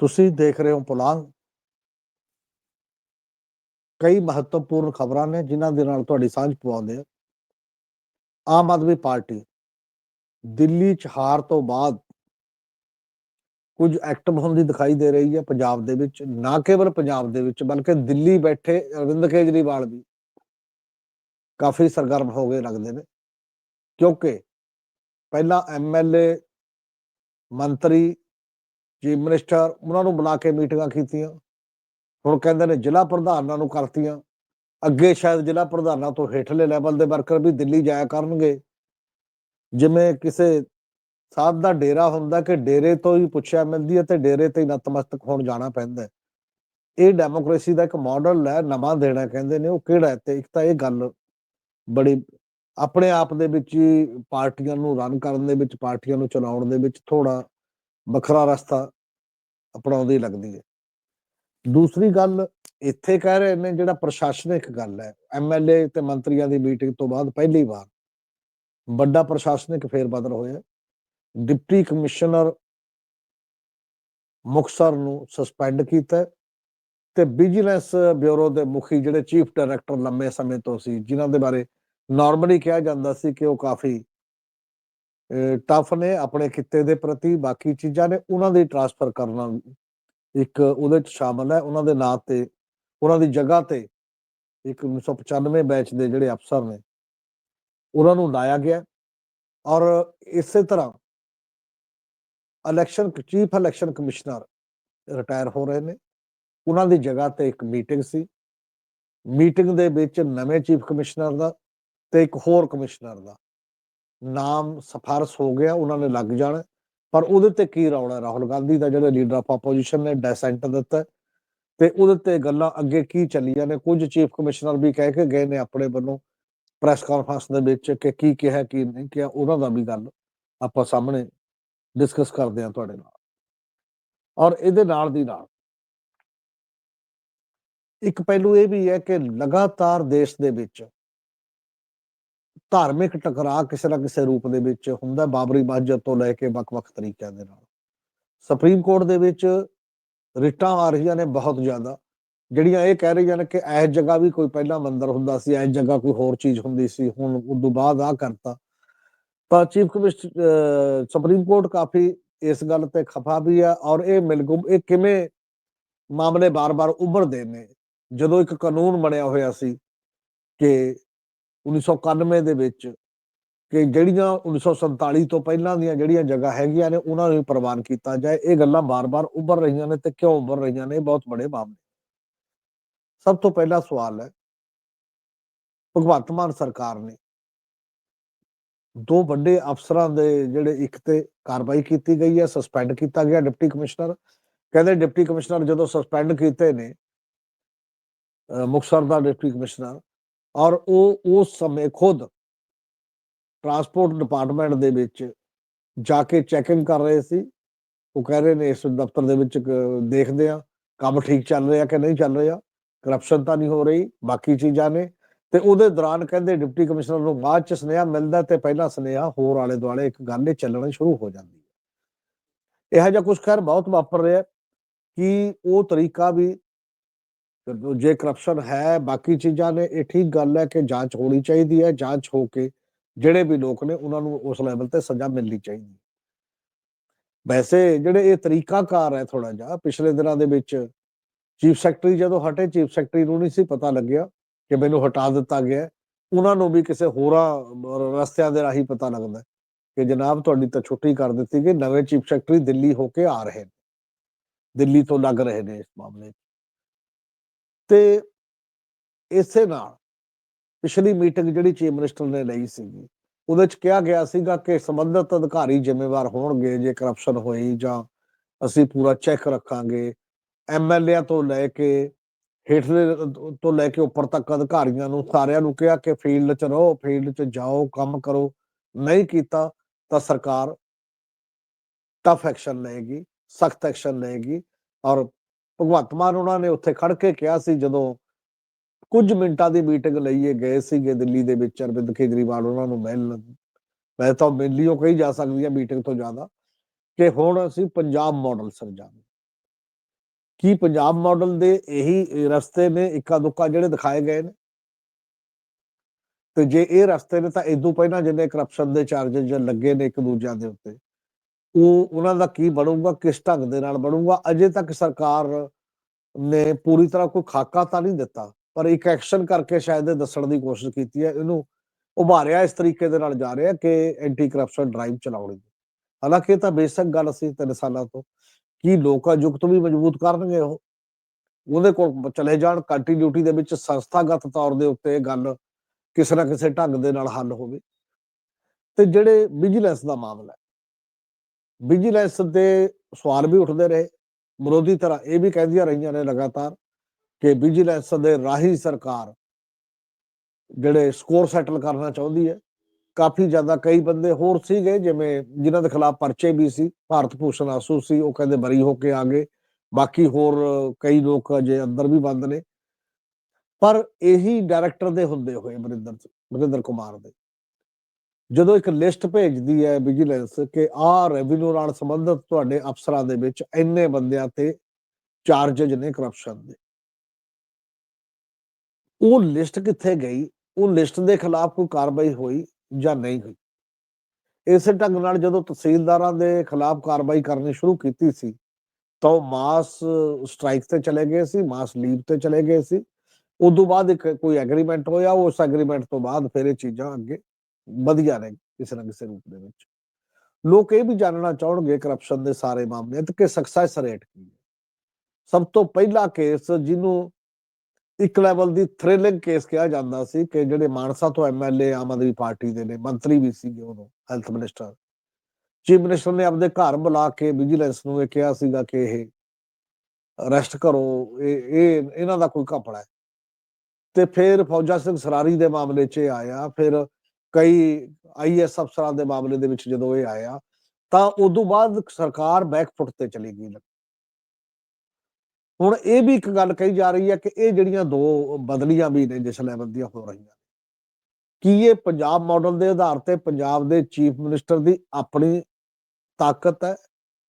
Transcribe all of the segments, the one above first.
ਤੁਸੀਂ ਦੇਖ ਰਹੇ ਹੋ ਪੁਲਾਂਗ। ਕਈ ਮਹੱਤਵਪੂਰਨ ਖਬਰਾਂ ਨੇ ਜਿਨ੍ਹਾਂ ਦੇ ਨਾਲ ਤੁਹਾਡੀ ਸਾਂਝ ਪਵਾਉਂਦੇ ਆ। ਆਮ ਆਦਮੀ ਪਾਰਟੀ, ਦਿੱਲੀ ਚ ਹਾਰ ਤੋਂ ਬਾਅਦ ਕੁਝ ਐਕਟਿਵ ਹੁੰਦੀ ਦਿਖਾਈ ਦੇ ਰਹੀ ਹੈ ਪੰਜਾਬ ਦੇ ਵਿੱਚ। ਨਾ ਕੇਵਲ ਪੰਜਾਬ ਦੇ ਵਿੱਚ, ਬਲਕਿ ਦਿੱਲੀ ਬੈਠੇ ਅਰਵਿੰਦ ਕੇਜਰੀਵਾਲ ਵੀ ਕਾਫੀ ਸਰਗਰਮ ਹੋ ਗਏ ਲੱਗਦੇ ਨੇ। ਕਿਉਂਕਿ ਪਹਿਲਾਂ ਐਮਐਲਏ ਮੰਤਰੀ ਚੀਫ ਮਿਨਿਸਟਰ ਉਹਨਾਂ ਨੂੰ ਬੁਲਾ ਕੇ ਮੀਟਿੰਗਾਂ ਕੀਤੀਆਂ। ਹੁਣ ਕਹਿੰਦੇ ਨੇ ਜ਼ਿਲ੍ਹਾ ਪ੍ਰਧਾਨਾਂ ਨੂੰ ਕਰਤੀਆਂ। ਅੱਗੇ ਸ਼ਾਇਦ ਜ਼ਿਲ੍ਹਾ ਪ੍ਰਧਾਨਾਂ ਤੋਂ ਹੇਠਲੇ ਲੈਵਲ ਦੇ ਵਰਕਰ ਵੀ ਦਿੱਲੀ ਜਾਇਆ ਕਰਨਗੇ। ਜਿਵੇਂ ਕਿਸੇ ਸਾਧ ਦਾ ਡੇਰਾ ਹੁੰਦਾ ਕਿ ਡੇਰੇ ਤੋਂ ਹੀ ਪੁੱਛਿਆ ਮਿਲਦੀ ਹੈ ਤੇ ਡੇਰੇ ਤੇ ਹੀ ਨਤਮਸਤਕ ਹੋਣ ਜਾਣਾ ਪੈਂਦਾ ਹੈ। ਇਹ ਡੈਮੋਕ੍ਰੇਸੀ ਦਾ ਇੱਕ ਮਾਡਲ ਹੈ, ਨਵਾਂ ਦੇਣਾ ਕਹਿੰਦੇ ਨੇ, ਉਹ ਕਿਹੜਾ ਹੈ? ਤੇ ਇੱਕ ਤਾਂ ਇਹ ਗੱਲ ਬੜੀ ਆਪਣੇ ਆਪ ਦੇ ਵਿੱਚ ਹੀ ਪਾਰਟੀਆਂ ਨੂੰ ਰਨ ਕਰਨ ਦੇ ਵਿੱਚ, ਪਾਰਟੀਆਂ ਨੂੰ ਚਲਾਉਣ ਦੇ ਵਿੱਚ ਥੋੜਾ ਵੱਖਰਾ ਰਸਤਾ ਅਪਣਾਉਂਦੀ ਲੱਗਦੀ ਹੈ। ਦੂਸਰੀ ਗੱਲ, ਇੱਥੇ ਕਹਿ ਰਹੇ ਨੇ ਜਿਹੜਾ ਪ੍ਰਸ਼ਾਸਨਿਕ ਗੱਲ ਹੈ ਐਮਐਲਏ ਤੇ ਮੰਤਰੀਆਂ ਦੀ ਮੀਟਿੰਗ ਤੋਂ ਬਾਅਦ ਪਹਿਲੀ ਵਾਰ ਵੱਡਾ ਪ੍ਰਸ਼ਾਸਨਿਕ ਫੇਰਬਦਲ ਹੋਇਆ ਡਿਪਟੀ ਕਮਿਸ਼ਨਰ ਮੁਕਸਰ ਨੂੰ ਸਸਪੈਂਡ ਕੀਤਾ ਤੇ ਵਿਜੀਲੈਂਸ ਬਿਊਰੋ ਦੇ ਮੁਖੀ ਜਿਹੜੇ ਚੀਫ ਡਾਇਰੈਕਟਰ ਲੰਮੇ ਸਮੇਂ ਤੋਂ ਸੀ, ਜਿਨ੍ਹਾਂ ਦੇ ਬਾਰੇ ਨਾਰਮਲੀ ਕਿਹਾ ਜਾਂਦਾ ਸੀ ਕਿ ਉਹ ਕਾਫੀ ਟਫ ਨੇ ਆਪਣੇ ਕਿੱਤੇ ਦੇ ਪ੍ਰਤੀ, ਬਾਕੀ ਚੀਜ਼ਾਂ ਨੇ ਉਹਨਾਂ ਦੀ ਟ੍ਰਾਂਸਫਰ ਕਰਨਾ ਇੱਕ ਉਹਦੇ ਚ ਸ਼ਾਮਲ ਹੈ, ਉਹਨਾਂ ਦੇ ਨਾਂ ਤੇ, ਉਹਨਾਂ ਦੀ ਜਗ੍ਹਾ ਤੇ ਇੱਕ 1995 ਬੈਚ ਦੇ ਜਿਹੜੇ ਅਫਸਰ ਨੇ, ਉਹਨਾਂ ਨੂੰ ਲਾਇਆ ਗਿਆ ਔਰ ਇਸੇ ਤਰ੍ਹਾਂ election chief election commissioner retire ਹੋ ਰਹੇ ਨੇ, ਉਹਨਾਂ ਦੀ ਜਗ੍ਹਾ ਤੇ ਇੱਕ ਮੀਟਿੰਗ ਸੀ ਮੀਟਿੰਗ ਦੇ ਵਿੱਚ ਨਵੇਂ ਚੀਫ ਕਮਿਸ਼ਨਰ ਦਾ ਤੇ ਇੱਕ ਹੋਰ ਕਮਿਸ਼ਨਰ ਦਾ। ਨਾਮ ਸਫਾਰਸ਼ ਹੋ ਗਿਆ, ਉਹਨਾਂ ਨੇ ਲੱਗ ਜਾਣਾ। ਪਰ ਉਹਦੇ ਤੇ ਕੀ ਰੌਲਾ? ਰਾਹੁਲ ਗਾਂਧੀ ਦਾ ਜਿਹੜਾ ਲੀਡਰ ਆਫ ਆਪੋਜੀਸ਼ਨ ਨੇ ਡੈਸੈਂਟ ਦਿੱਤਾ। ਤੇ ਉਹਦੇ ਤੇ ਗੱਲਾਂ ਅੱਗੇ ਕੀ ਚੱਲੀਆਂ ਨੇ? ਕੁਝ ਚੀਫ ਕਮਿਸ਼ਨਰ ਵੀ ਕਹਿ ਕੇ ਗਏ ਨੇ ਆਪਣੇ ਵੱਲੋਂ ਪ੍ਰੈਸ ਕਾਨਫਰੰਸ ਦੇ ਵਿੱਚ ਕਿ ਕੀ ਕਿਹਾ, ਕੀ ਨਹੀਂ ਕਿਹਾ, ਉਹਨਾਂ ਦਾ ਵੀ ਗੱਲ ਆਪਾਂ ਸਾਹਮਣੇ ਡਿਸਕਸ ਕਰਦੇ ਹਾਂ ਤੁਹਾਡੇ ਨਾਲ। ਔਰ ਇਹਦੇ ਨਾਲ ਦੀ ਨਾਲ ਇੱਕ ਪਹਿਲੂ ਇਹ ਵੀ ਹੈ ਕਿ ਲਗਾਤਾਰ ਦੇਸ਼ ਦੇ ਵਿੱਚ ਧਾਰਮਿਕ ਟਕਰਾਅ ਕਿਸੇ ਨਾ ਕਿਸੇ ਰੂਪ ਦੇ ਵਿੱਚ ਹੁੰਦਾ ਬਾਬਰੀ ਮਸਜਿਦ ਤੋਂ ਲੈ ਕੇ ਵੱਖ-ਵੱਖ ਤਰੀਕਿਆਂ ਦੇ ਨਾਲ। ਸੁਪਰੀਮ ਕੋਰਟ ਦੇ ਵਿੱਚ ਰਿਟਾਂ ਆ ਰਹੀਆਂ ਨੇ ਬਹੁਤ ਜ਼ਿਆਦਾ, ਜਿਹੜੀਆਂ ਇਹ ਕਹਿ ਰਹੀਆਂ ਨੇ ਕਿ ਇਸ ਜਗ੍ਹਾ ਵੀ ਕੋਈ ਪਹਿਲਾਂ ਮੰਦਰ ਹੁੰਦਾ ਸੀ ਇਸ ਜਗ੍ਹਾ ਕੋਈ ਹੋਰ ਚੀਜ਼ ਹੁੰਦੀ ਸੀ, ਹੁਣ ਉਦੋਂ ਬਾਅਦ ਆ ਕਰਤਾ। ਤਾਂ ਚੀਫ ਕਮਿਸ਼ਨਰ ਸੁਪਰੀਮ ਕੋਰਟ ਕਾਫੀ ਇਸ ਗੱਲ ਤੇ ਖਫਾ ਵੀ ਆ ਔਰ ਇਹ ਮਿਲਗੁਮ ਇਹ ਕਿਵੇਂ ਮਾਮਲੇ ਬਾਰ-ਬਾਰ ਉੱਭਰਦੇ ਨੇ? ਜਦੋਂ ਇੱਕ ਕਾਨੂੰਨ ਬਣਿਆ ਹੋਇਆ ਸੀ ਕਿ 1991 ਦੇ ਵਿੱਚ ਕਿ ਜਿਹੜੀਆਂ 1947 ਤੋਂ ਪਹਿਲਾਂ ਦੀਆਂ ਜਿਹੜੀਆਂ ਜਗ੍ਹਾ ਹੈਗੀਆਂ ਨੇ, ਉਹਨਾਂ ਨੂੰ ਪ੍ਰਵਾਨ ਕੀਤਾ ਜਾਏ। ਇਹ ਗੱਲਾਂ ਬਾਰ-ਬਾਰ ਉੱਭਰ ਰਹੀਆਂ ਨੇ ਤੇ ਕਿਉਂ ਉੱਭਰ ਰਹੀਆਂ ਨੇ? ਬਹੁਤ ਬੜੇ ਮਾਮਲੇ ਸਭ ਤੋਂ ਪਹਿਲਾ ਸਵਾਲ ਹੈ, ਭਗਵੰਤ ਮਾਨ ਸਰਕਾਰ ਨੇ ਦੋ ਵੱਡੇ ਅਫਸਰਾਂ ਦੇ ਜਿਹੜੇ ਇੱਕ ਤੇ ਕਾਰਵਾਈ ਕੀਤੀ ਗਈ ਹੈ, ਸਸਪੈਂਡ ਕੀਤਾ ਗਿਆ ਡਿਪਟੀ ਕਮਿਸ਼ਨਰ। ਕਹਿੰਦੇ ਡਿਪਟੀ ਕਮਿਸ਼ਨਰ ਜਦੋਂ ਸਸਪੈਂਡ ਕੀਤੇ ਨੇ ਮੁਕਸਰ ਦਾ ਡਿਪਟੀ ਕਮਿਸ਼ਨਰ ਔਰ ਉਹ ਉਸ ਸਮੇਂ ਖੁਦ ਟਰਾਂਸਪੋਰਟ ਡਿਪਾਰਟਮੈਂਟ ਦੇ ਵਿੱਚ ਜਾ ਕੇ ਚੈਕਿੰਗ ਕਰ ਰਹੇ ਸੀ। ਉਹ ਕਹਿ ਰਹੇ ਨੇ, ਇਸ ਦਫ਼ਤਰ ਦੇ ਵਿੱਚ ਦੇਖਦੇ ਆ ਕੰਮ ਠੀਕ ਚੱਲ ਰਿਹਾ ਕਿ ਨਹੀਂ ਚੱਲ ਰਿਹਾ। ਕਰਪਸ਼ਨ ਤਾਂ ਨਹੀਂ ਹੋ ਰਹੀ, ਬਾਕੀ ਚੀਜ਼ਾਂ ਨੇ। ਤੇ ਉਹਦੇ ਦੌਰਾਨ ਕਹਿੰਦੇ, ਡਿਪਟੀ ਕਮਿਸ਼ਨਰ ਨੂੰ ਬਾਅਦ ਚ ਸੁਨੇਹਾ ਮਿਲਦਾ ਤੇ ਪਹਿਲਾ ਸੁਨੇਹਾ ਹੋਰ ਆਲੇ ਦੁਆਲੇ ਇੱਕ ਗੱਲ ਇਹ ਚੱਲਣਾ ਸ਼ੁਰੂ ਹੋ ਜਾਂਦੀ ਹੈ। ਇਹੋ ਜਿਹਾ ਕੁਝ ਖੈਰ ਬਹੁਤ ਵਾਪਰ ਰਿਹਾ ਕਿ ਉਹ ਤਰੀਕਾ ਵੀ ਜੇ ਕਰਪਸ਼ਨ ਹੈ, ਬਾਕੀ ਚੀਜ਼ਾਂ ਨੇ, ਇਹ ਠੀਕ ਗੱਲ ਹੈ ਕਿ ਜਾਂਚ ਹੋਣੀ ਚਾਹੀਦੀ ਹੈ, ਜਾਂਚ ਹੋ ਕੇ ਜਿਹੜੇ ਵੀ ਲੋਕ ਨੇ ਉਹਨਾਂ ਨੂੰ ਉਸ ਲੈਵਲ ਤੇ ਸਜ਼ਾ ਮਿਲਣੀ ਚਾਹੀਦੀ ਵੈਸੇ ਜਿਹੜੇ ਇਹ ਤਰੀਕਾਕਾਰ ਹੈ ਥੋੜਾ ਜਿਹਾ, ਪਿਛਲੇ ਦਿਨਾਂ ਦੇ ਵਿੱਚ ਚੀਫ ਸੈਕਟਰੀ ਜਦੋਂ ਹਟੇ, ਚੀਫ ਸੈਕਟਰੀ ਨੂੰ ਨਹੀਂ ਸੀ ਪਤਾ ਲੱਗਿਆ ਕਿ ਮੈਨੂੰ ਹਟਾ ਦਿੱਤਾ ਗਿਆ ਉਹਨਾਂ ਨੂੰ ਵੀ ਕਿਸੇ ਹੋਰਾਂ ਰਸਤਿਆਂ ਦੇ ਰਾਹੀਂ ਪਤਾ ਲੱਗਦਾ ਕਿ ਜਨਾਬ ਤੁਹਾਡੀ ਤਾਂ ਛੁੱਟੀ ਕਰ ਦਿੱਤੀ ਗਈ, ਨਵੇਂ ਚੀਫ ਸੈਕਟਰੀ ਦਿੱਲੀ ਹੋ ਕੇ ਆ ਰਹੇ ਨੇ। ਦਿੱਲੀ ਤੋਂ ਲੱਗ ਰਹੇ ਨੇ ਇਸ ਮਾਮਲੇ ਤੇ ਇਸੇ ਨਾਲ ਪਿਛਲੀ ਮੀਟਿੰਗ ਜਿਹੜੀ ਚੀਫ ਮਿਨਿਸਟਰ ਨੇ ਲਈ ਸੀਗੀ, ਉਹਦੇ ਚ ਕਿਹਾ ਗਿਆ ਸੀਗਾ ਕਿ ਸੰਬੰਧਿਤ ਅਧਿਕਾਰੀ ਜ਼ਿੰਮੇਵਾਰ ਹੋਣਗੇ, ਜੇ ਕਰਪਸ਼ਨ ਹੋਈ ਜਾਂ ਅਸੀਂ ਪੂਰਾ ਚੈੱਕ ਰੱਖਾਂਗੇ। ਐਮਐਲਏ ਤੋਂ ਲੈ ਕੇ, ਹੇਠਲੇ ਤੋਂ ਲੈ ਕੇ ਉੱਪਰ ਤੱਕ ਅਧਿਕਾਰੀਆਂ ਨੂੰ ਸਾਰਿਆਂ ਨੂੰ ਕਿਹਾ ਕਿ ਫੀਲਡ 'ਚ ਰਹੋ, ਫੀਲਡ 'ਚ ਜਾਓ, ਕੰਮ ਕਰੋ। ਨਹੀਂ ਕੀਤਾ ਤਾਂ ਸਰਕਾਰ ਟਫ ਐਕਸ਼ਨ ਲਏਗੀ, ਸਖਤ ਐਕਸ਼ਨ ਲਏਗੀ ਔਰ ਭਗਵੰਤ ਮਾਨ ਉਹਨਾਂ ਨੇ ਉੱਥੇ ਖੜ ਕੇ ਕਿਹਾ ਸੀ ਜਦੋਂ ਕੁਝ ਮਿੰਟਾਂ ਦੀ ਮੀਟਿੰਗ ਲਈਏ ਗਏ ਸੀਗੇ ਦਿੱਲੀ ਦੇ ਵਿੱਚ, ਅਰਵਿੰਦ ਕੇਜਰੀਵਾਲ ਉਹਨਾਂ ਨੂੰ ਮਿਲਣ। ਮੈਂ ਤਾਂ ਮਿਲਿਓ ਕਹੀ ਜਾ ਸਕਦੀ ਹੈ ਮੀਟਿੰਗ ਤੋਂ ਜ਼ਿਆਦਾ ਕਿ ਹੁਣ ਅਸੀਂ ਪੰਜਾਬ ਮਾਡਲ ਸਰਜਾਂਗੇ ਕੀ ਪੰਜਾਬ ਮਾਡਲ ਦੇ ਇਹੀ ਰਸਤੇ ਨੇ ਇੱਕਾ ਦੁੱਕਾ ਜਿਹੜੇ ਦਿਖਾਏ ਗਏ ਨੇ? ਤੇ ਜੇ ਇਹ ਰਸਤੇ ਨੇ ਤਾਂ ਇਦੋਂ ਪਹਿਲਾਂ ਜਿੰਨੇ ਕਰਪਸ਼ਨ ਦੇ ਚਾਰजेस ਲੱਗੇ ਨੇ ਇੱਕ ਦੂਜਿਆਂ ਦੇ ਉੱਤੇ। ਉਹ ਉਹਨਾਂ ਦਾ ਕੀ ਬਣੂਗਾ, ਕਿਸ ਢੰਗ ਦੇ ਨਾਲ ਬਣੂਗਾ, ਅਜੇ ਤੱਕ ਸਰਕਾਰ ਨੇ ਪੂਰੀ ਤਰ੍ਹਾਂ ਕੋਈ ਖਾਕਾ ਤਾਂ ਨਹੀਂ ਦਿੱਤਾ, ਪਰ ਇੱਕ ਐਕਸ਼ਨ ਕਰਕੇ ਸ਼ਾਇਦ ਇਹ ਦੱਸਣ ਦੀ ਕੋਸ਼ਿਸ਼ ਕੀਤੀ ਹੈ, ਇਹਨੂੰ ਉਭਾਰਿਆ, ਇਸ ਤਰੀਕੇ ਦੇ ਨਾਲ ਜਾ ਰਿਹਾ ਕਿ ਐਂਟੀ ਕਰਪਸ਼ਨ ਡਰਾਈਵ ਚਲਾਉਣੀ ਹਾਲਾਂਕਿ ਇਹ ਤਾਂ ਬੇਸਿਕ ਗੱਲ ਸੀ ਤਿੰਨ ਸਾਲਾਂ ਤੋਂ, ਕੀ ਲੋਕਾਂ ਯੁਕਤ ਵੀ ਮਜ਼ਬੂਤ ਕਰਨਗੇ ਉਹ। ਉਹਦੇ ਕੋਲ ਚਲੇ ਜਾਣ ਕੰਟੀਨਿਊਟੀ ਦੇ ਵਿੱਚ ਸੰਸਥਾਗਤ ਤੌਰ ਦੇ ਉੱਤੇ ਇਹ ਗੱਲ ਕਿਸੇ ਨਾ ਕਿਸੇ ਢੰਗ ਦੇ ਨਾਲ ਹੱਲ ਹੋਵੇ। ਤੇ ਜਿਹੜੇ ਵਿਜੀਲੈਂਸ ਦਾ ਮਾਮਲਾ ਵਿਜੀਲੈਂਸ ਦੇ ਸਵਾਲ ਵੀ ਉੱਠਦੇ ਰਹੇ। ਵਿਰੋਧੀ ਤਰ੍ਹਾਂ ਇਹ ਵੀ ਕਹਿੰਦੀਆਂ ਰਹੀਆਂ ਨੇ ਲਗਾਤਾਰ ਕਿ ਵਿਜੀਲੈਂਸ ਦੇ ਰਾਹੀ ਸਰਕਾਰ ਜਿਹੜੇ ਸਕੋਰ ਸੈਟਲ ਕਰਨਾ ਚਾਹੁੰਦੀ ਹੈ। ਕਾਫੀ ਜ਼ਿਆਦਾ ਕਈ ਬੰਦੇ ਹੋਰ ਸੀਗੇ ਜਿਵੇਂ ਜਿਨ੍ਹਾਂ ਦੇ ਖਿਲਾਫ ਪਰਚੇ ਵੀ ਸੀ। ਭਾਰਤ ਭੂਸ਼ਣ ਆਸੂ ਸੀ, ਉਹ ਕਹਿੰਦੇ ਬਰੀ ਹੋ ਕੇ ਆ ਗਏ। ਬਾਕੀ ਹੋਰ ਕਈ ਲੋਕ ਅਜੇ ਅੰਦਰ ਵੀ ਬੰਦ ਨੇ। ਪਰ ਇਹੀ ਡਾਇਰੈਕਟਰ ਦੇ ਹੁੰਦੇ ਹੋਏ ਮਰਿੰਦਰ ਮਰਿੰਦਰ ਕੁਮਾਰ ਦੇ। ਜਦੋਂ ਇੱਕ ਲਿਸਟ ਭੇਜਦੀ ਹੈ ਵਿਜੀਲੈਂਸ ਕਿ ਆਹ ਰੈਵਨਿਊ ਨਾਲ ਸੰਬੰਧਿਤ ਤੁਹਾਡੇ ਅਫਸਰਾਂ ਦੇ ਵਿੱਚ ਇੰਨੇ ਬੰਦਿਆਂ ਤੇ ਚਾਰजेस ਨੇ ਕਰਪਸ਼ਨ ਦੇ। ਉਹ ਲਿਸਟ ਕਿੱਥੇ ਗਈ? ਉਹ ਲਿਸਟ ਦੇ ਖਿਲਾਫ ਕੋਈ ਕਾਰਵਾਈ ਹੋਈ ਜਾਂ ਨਹੀਂ ਹੋਈ? ਇਸੇ ਢੰਗ ਨਾਲ ਜਦੋਂ ਤਹਿਸੀਲਦਾਰਾਂ ਦੇ ਖਿਲਾਫ ਕਾਰਵਾਈ ਕਰਨੀ ਸ਼ੁਰੂ ਕੀਤੀ ਸੀ, ਤਾਂ ਉਹ ਮਾਸ ਸਟ੍ਰਾਈਕ ਤੇ ਚਲੇ ਗਏ ਸੀ, ਮਾਸ ਲੀਵ ਤੇ ਚਲੇ ਗਏ ਸੀ। ਉਦੋਂ ਬਾਅਦ ਇੱਕ ਕੋਈ ਐਗਰੀਮੈਂਟ ਹੋਇਆ, ਉਸ ਐਗਰੀਮੈਂਟ ਤੋਂ ਬਾਅਦ ਫਿਰ ਇਹ ਚੀਜ਼ਾਂ ਅੱਗੇ ਵਧੀਆ ਨੇ ਕਿਸੇ ਨਾ ਕਿਸੇ ਰੂਪ ਦੇ ਵਿੱਚ। ਲੋਕ ਇਹ ਵੀ ਜਾਣਨਾ ਚਾਹਣਗੇ ਕਰਪਸ਼ਨ ਦੇ ਸਾਰੇ ਮਾਮਲੇ ਤੇ ਕਿ ਸਕਸੈਸ ਰੇਟ ਕੀ ਹੈ। ਸਭ ਤੋਂ ਪਹਿਲਾ ਕੇਸ ਜਿਹਨੂੰ ਇੱਕ ਲੈਵਲ ਦੀ ਥ੍ਰਿਲਿੰਗ ਕੇਸ ਕਿਹਾ ਜਾਂਦਾ ਸੀ ਕਿ ਜਿਹੜੇ ਮਾਨਸਾ ਤੋਂ ਐਮਐਲਏ ਆਮ ਆਦਮੀ ਪਾਰਟੀ ਦੇ ਨੇ, ਮੰਤਰੀ ਵੀ ਸੀਗੇ ਉਦੋਂ ਹੈਲਥ ਮਿਨਿਸਟਰ ਚੀਫ ਮਿਨਿਸਟਰ ਨੇ ਆਪਣੇ ਘਰ ਬੁਲਾ ਕੇ ਵਿਜੀਲੈਂਸ ਨੂੰ ਇਹ ਕਿਹਾ ਸੀਗਾ ਕਿ ਇਹ ਅਰੈਸਟ ਕਰੋ, ਇਹ ਇਹ, ਇਹਨਾਂ ਦਾ ਕੋਈ ਘਪਲਾ ਹੈ। ਤੇ ਫਿਰ ਫੌਜਾ ਸਿੰਘ ਸਰਾਰੀ ਦੇ ਮਾਮਲੇ 'ਚ ਇਹ ਆਇਆ, ਫਿਰ ਕਈ ਆਈਐਸ ਅਫਸਰਾਂ ਦੇ ਮਾਮਲੇ ਦੇ ਵਿੱਚ ਜਦੋਂ ਇਹ ਆਇਆ, ਤਾਂ ਉਦੋਂ ਬਾਅਦ ਸਰਕਾਰ ਬੈਕਫੁੱਟ ਤੇ ਚਲੀ ਗਈ ਹੁਣ ਇਹ ਵੀ ਇੱਕ ਗੱਲ ਕਹੀ ਜਾ ਰਹੀ ਹੈ ਕਿ ਇਹ ਜਿਹੜੀਆਂ ਦੋ ਬਦਲੀਆਂ ਵੀ ਨੇ ਜਿਸ ਲੈਵਲ ਦੀਆਂ ਹੋ ਰਹੀਆਂ ਕੀ ਇਹ ਪੰਜਾਬ ਮਾਡਲ ਦੇ ਆਧਾਰ ਤੇ ਪੰਜਾਬ ਦੇ ਚੀਫ ਮਿਨਿਸਟਰ ਦੀ ਆਪਣੀ ਤਾਕਤ ਹੈ,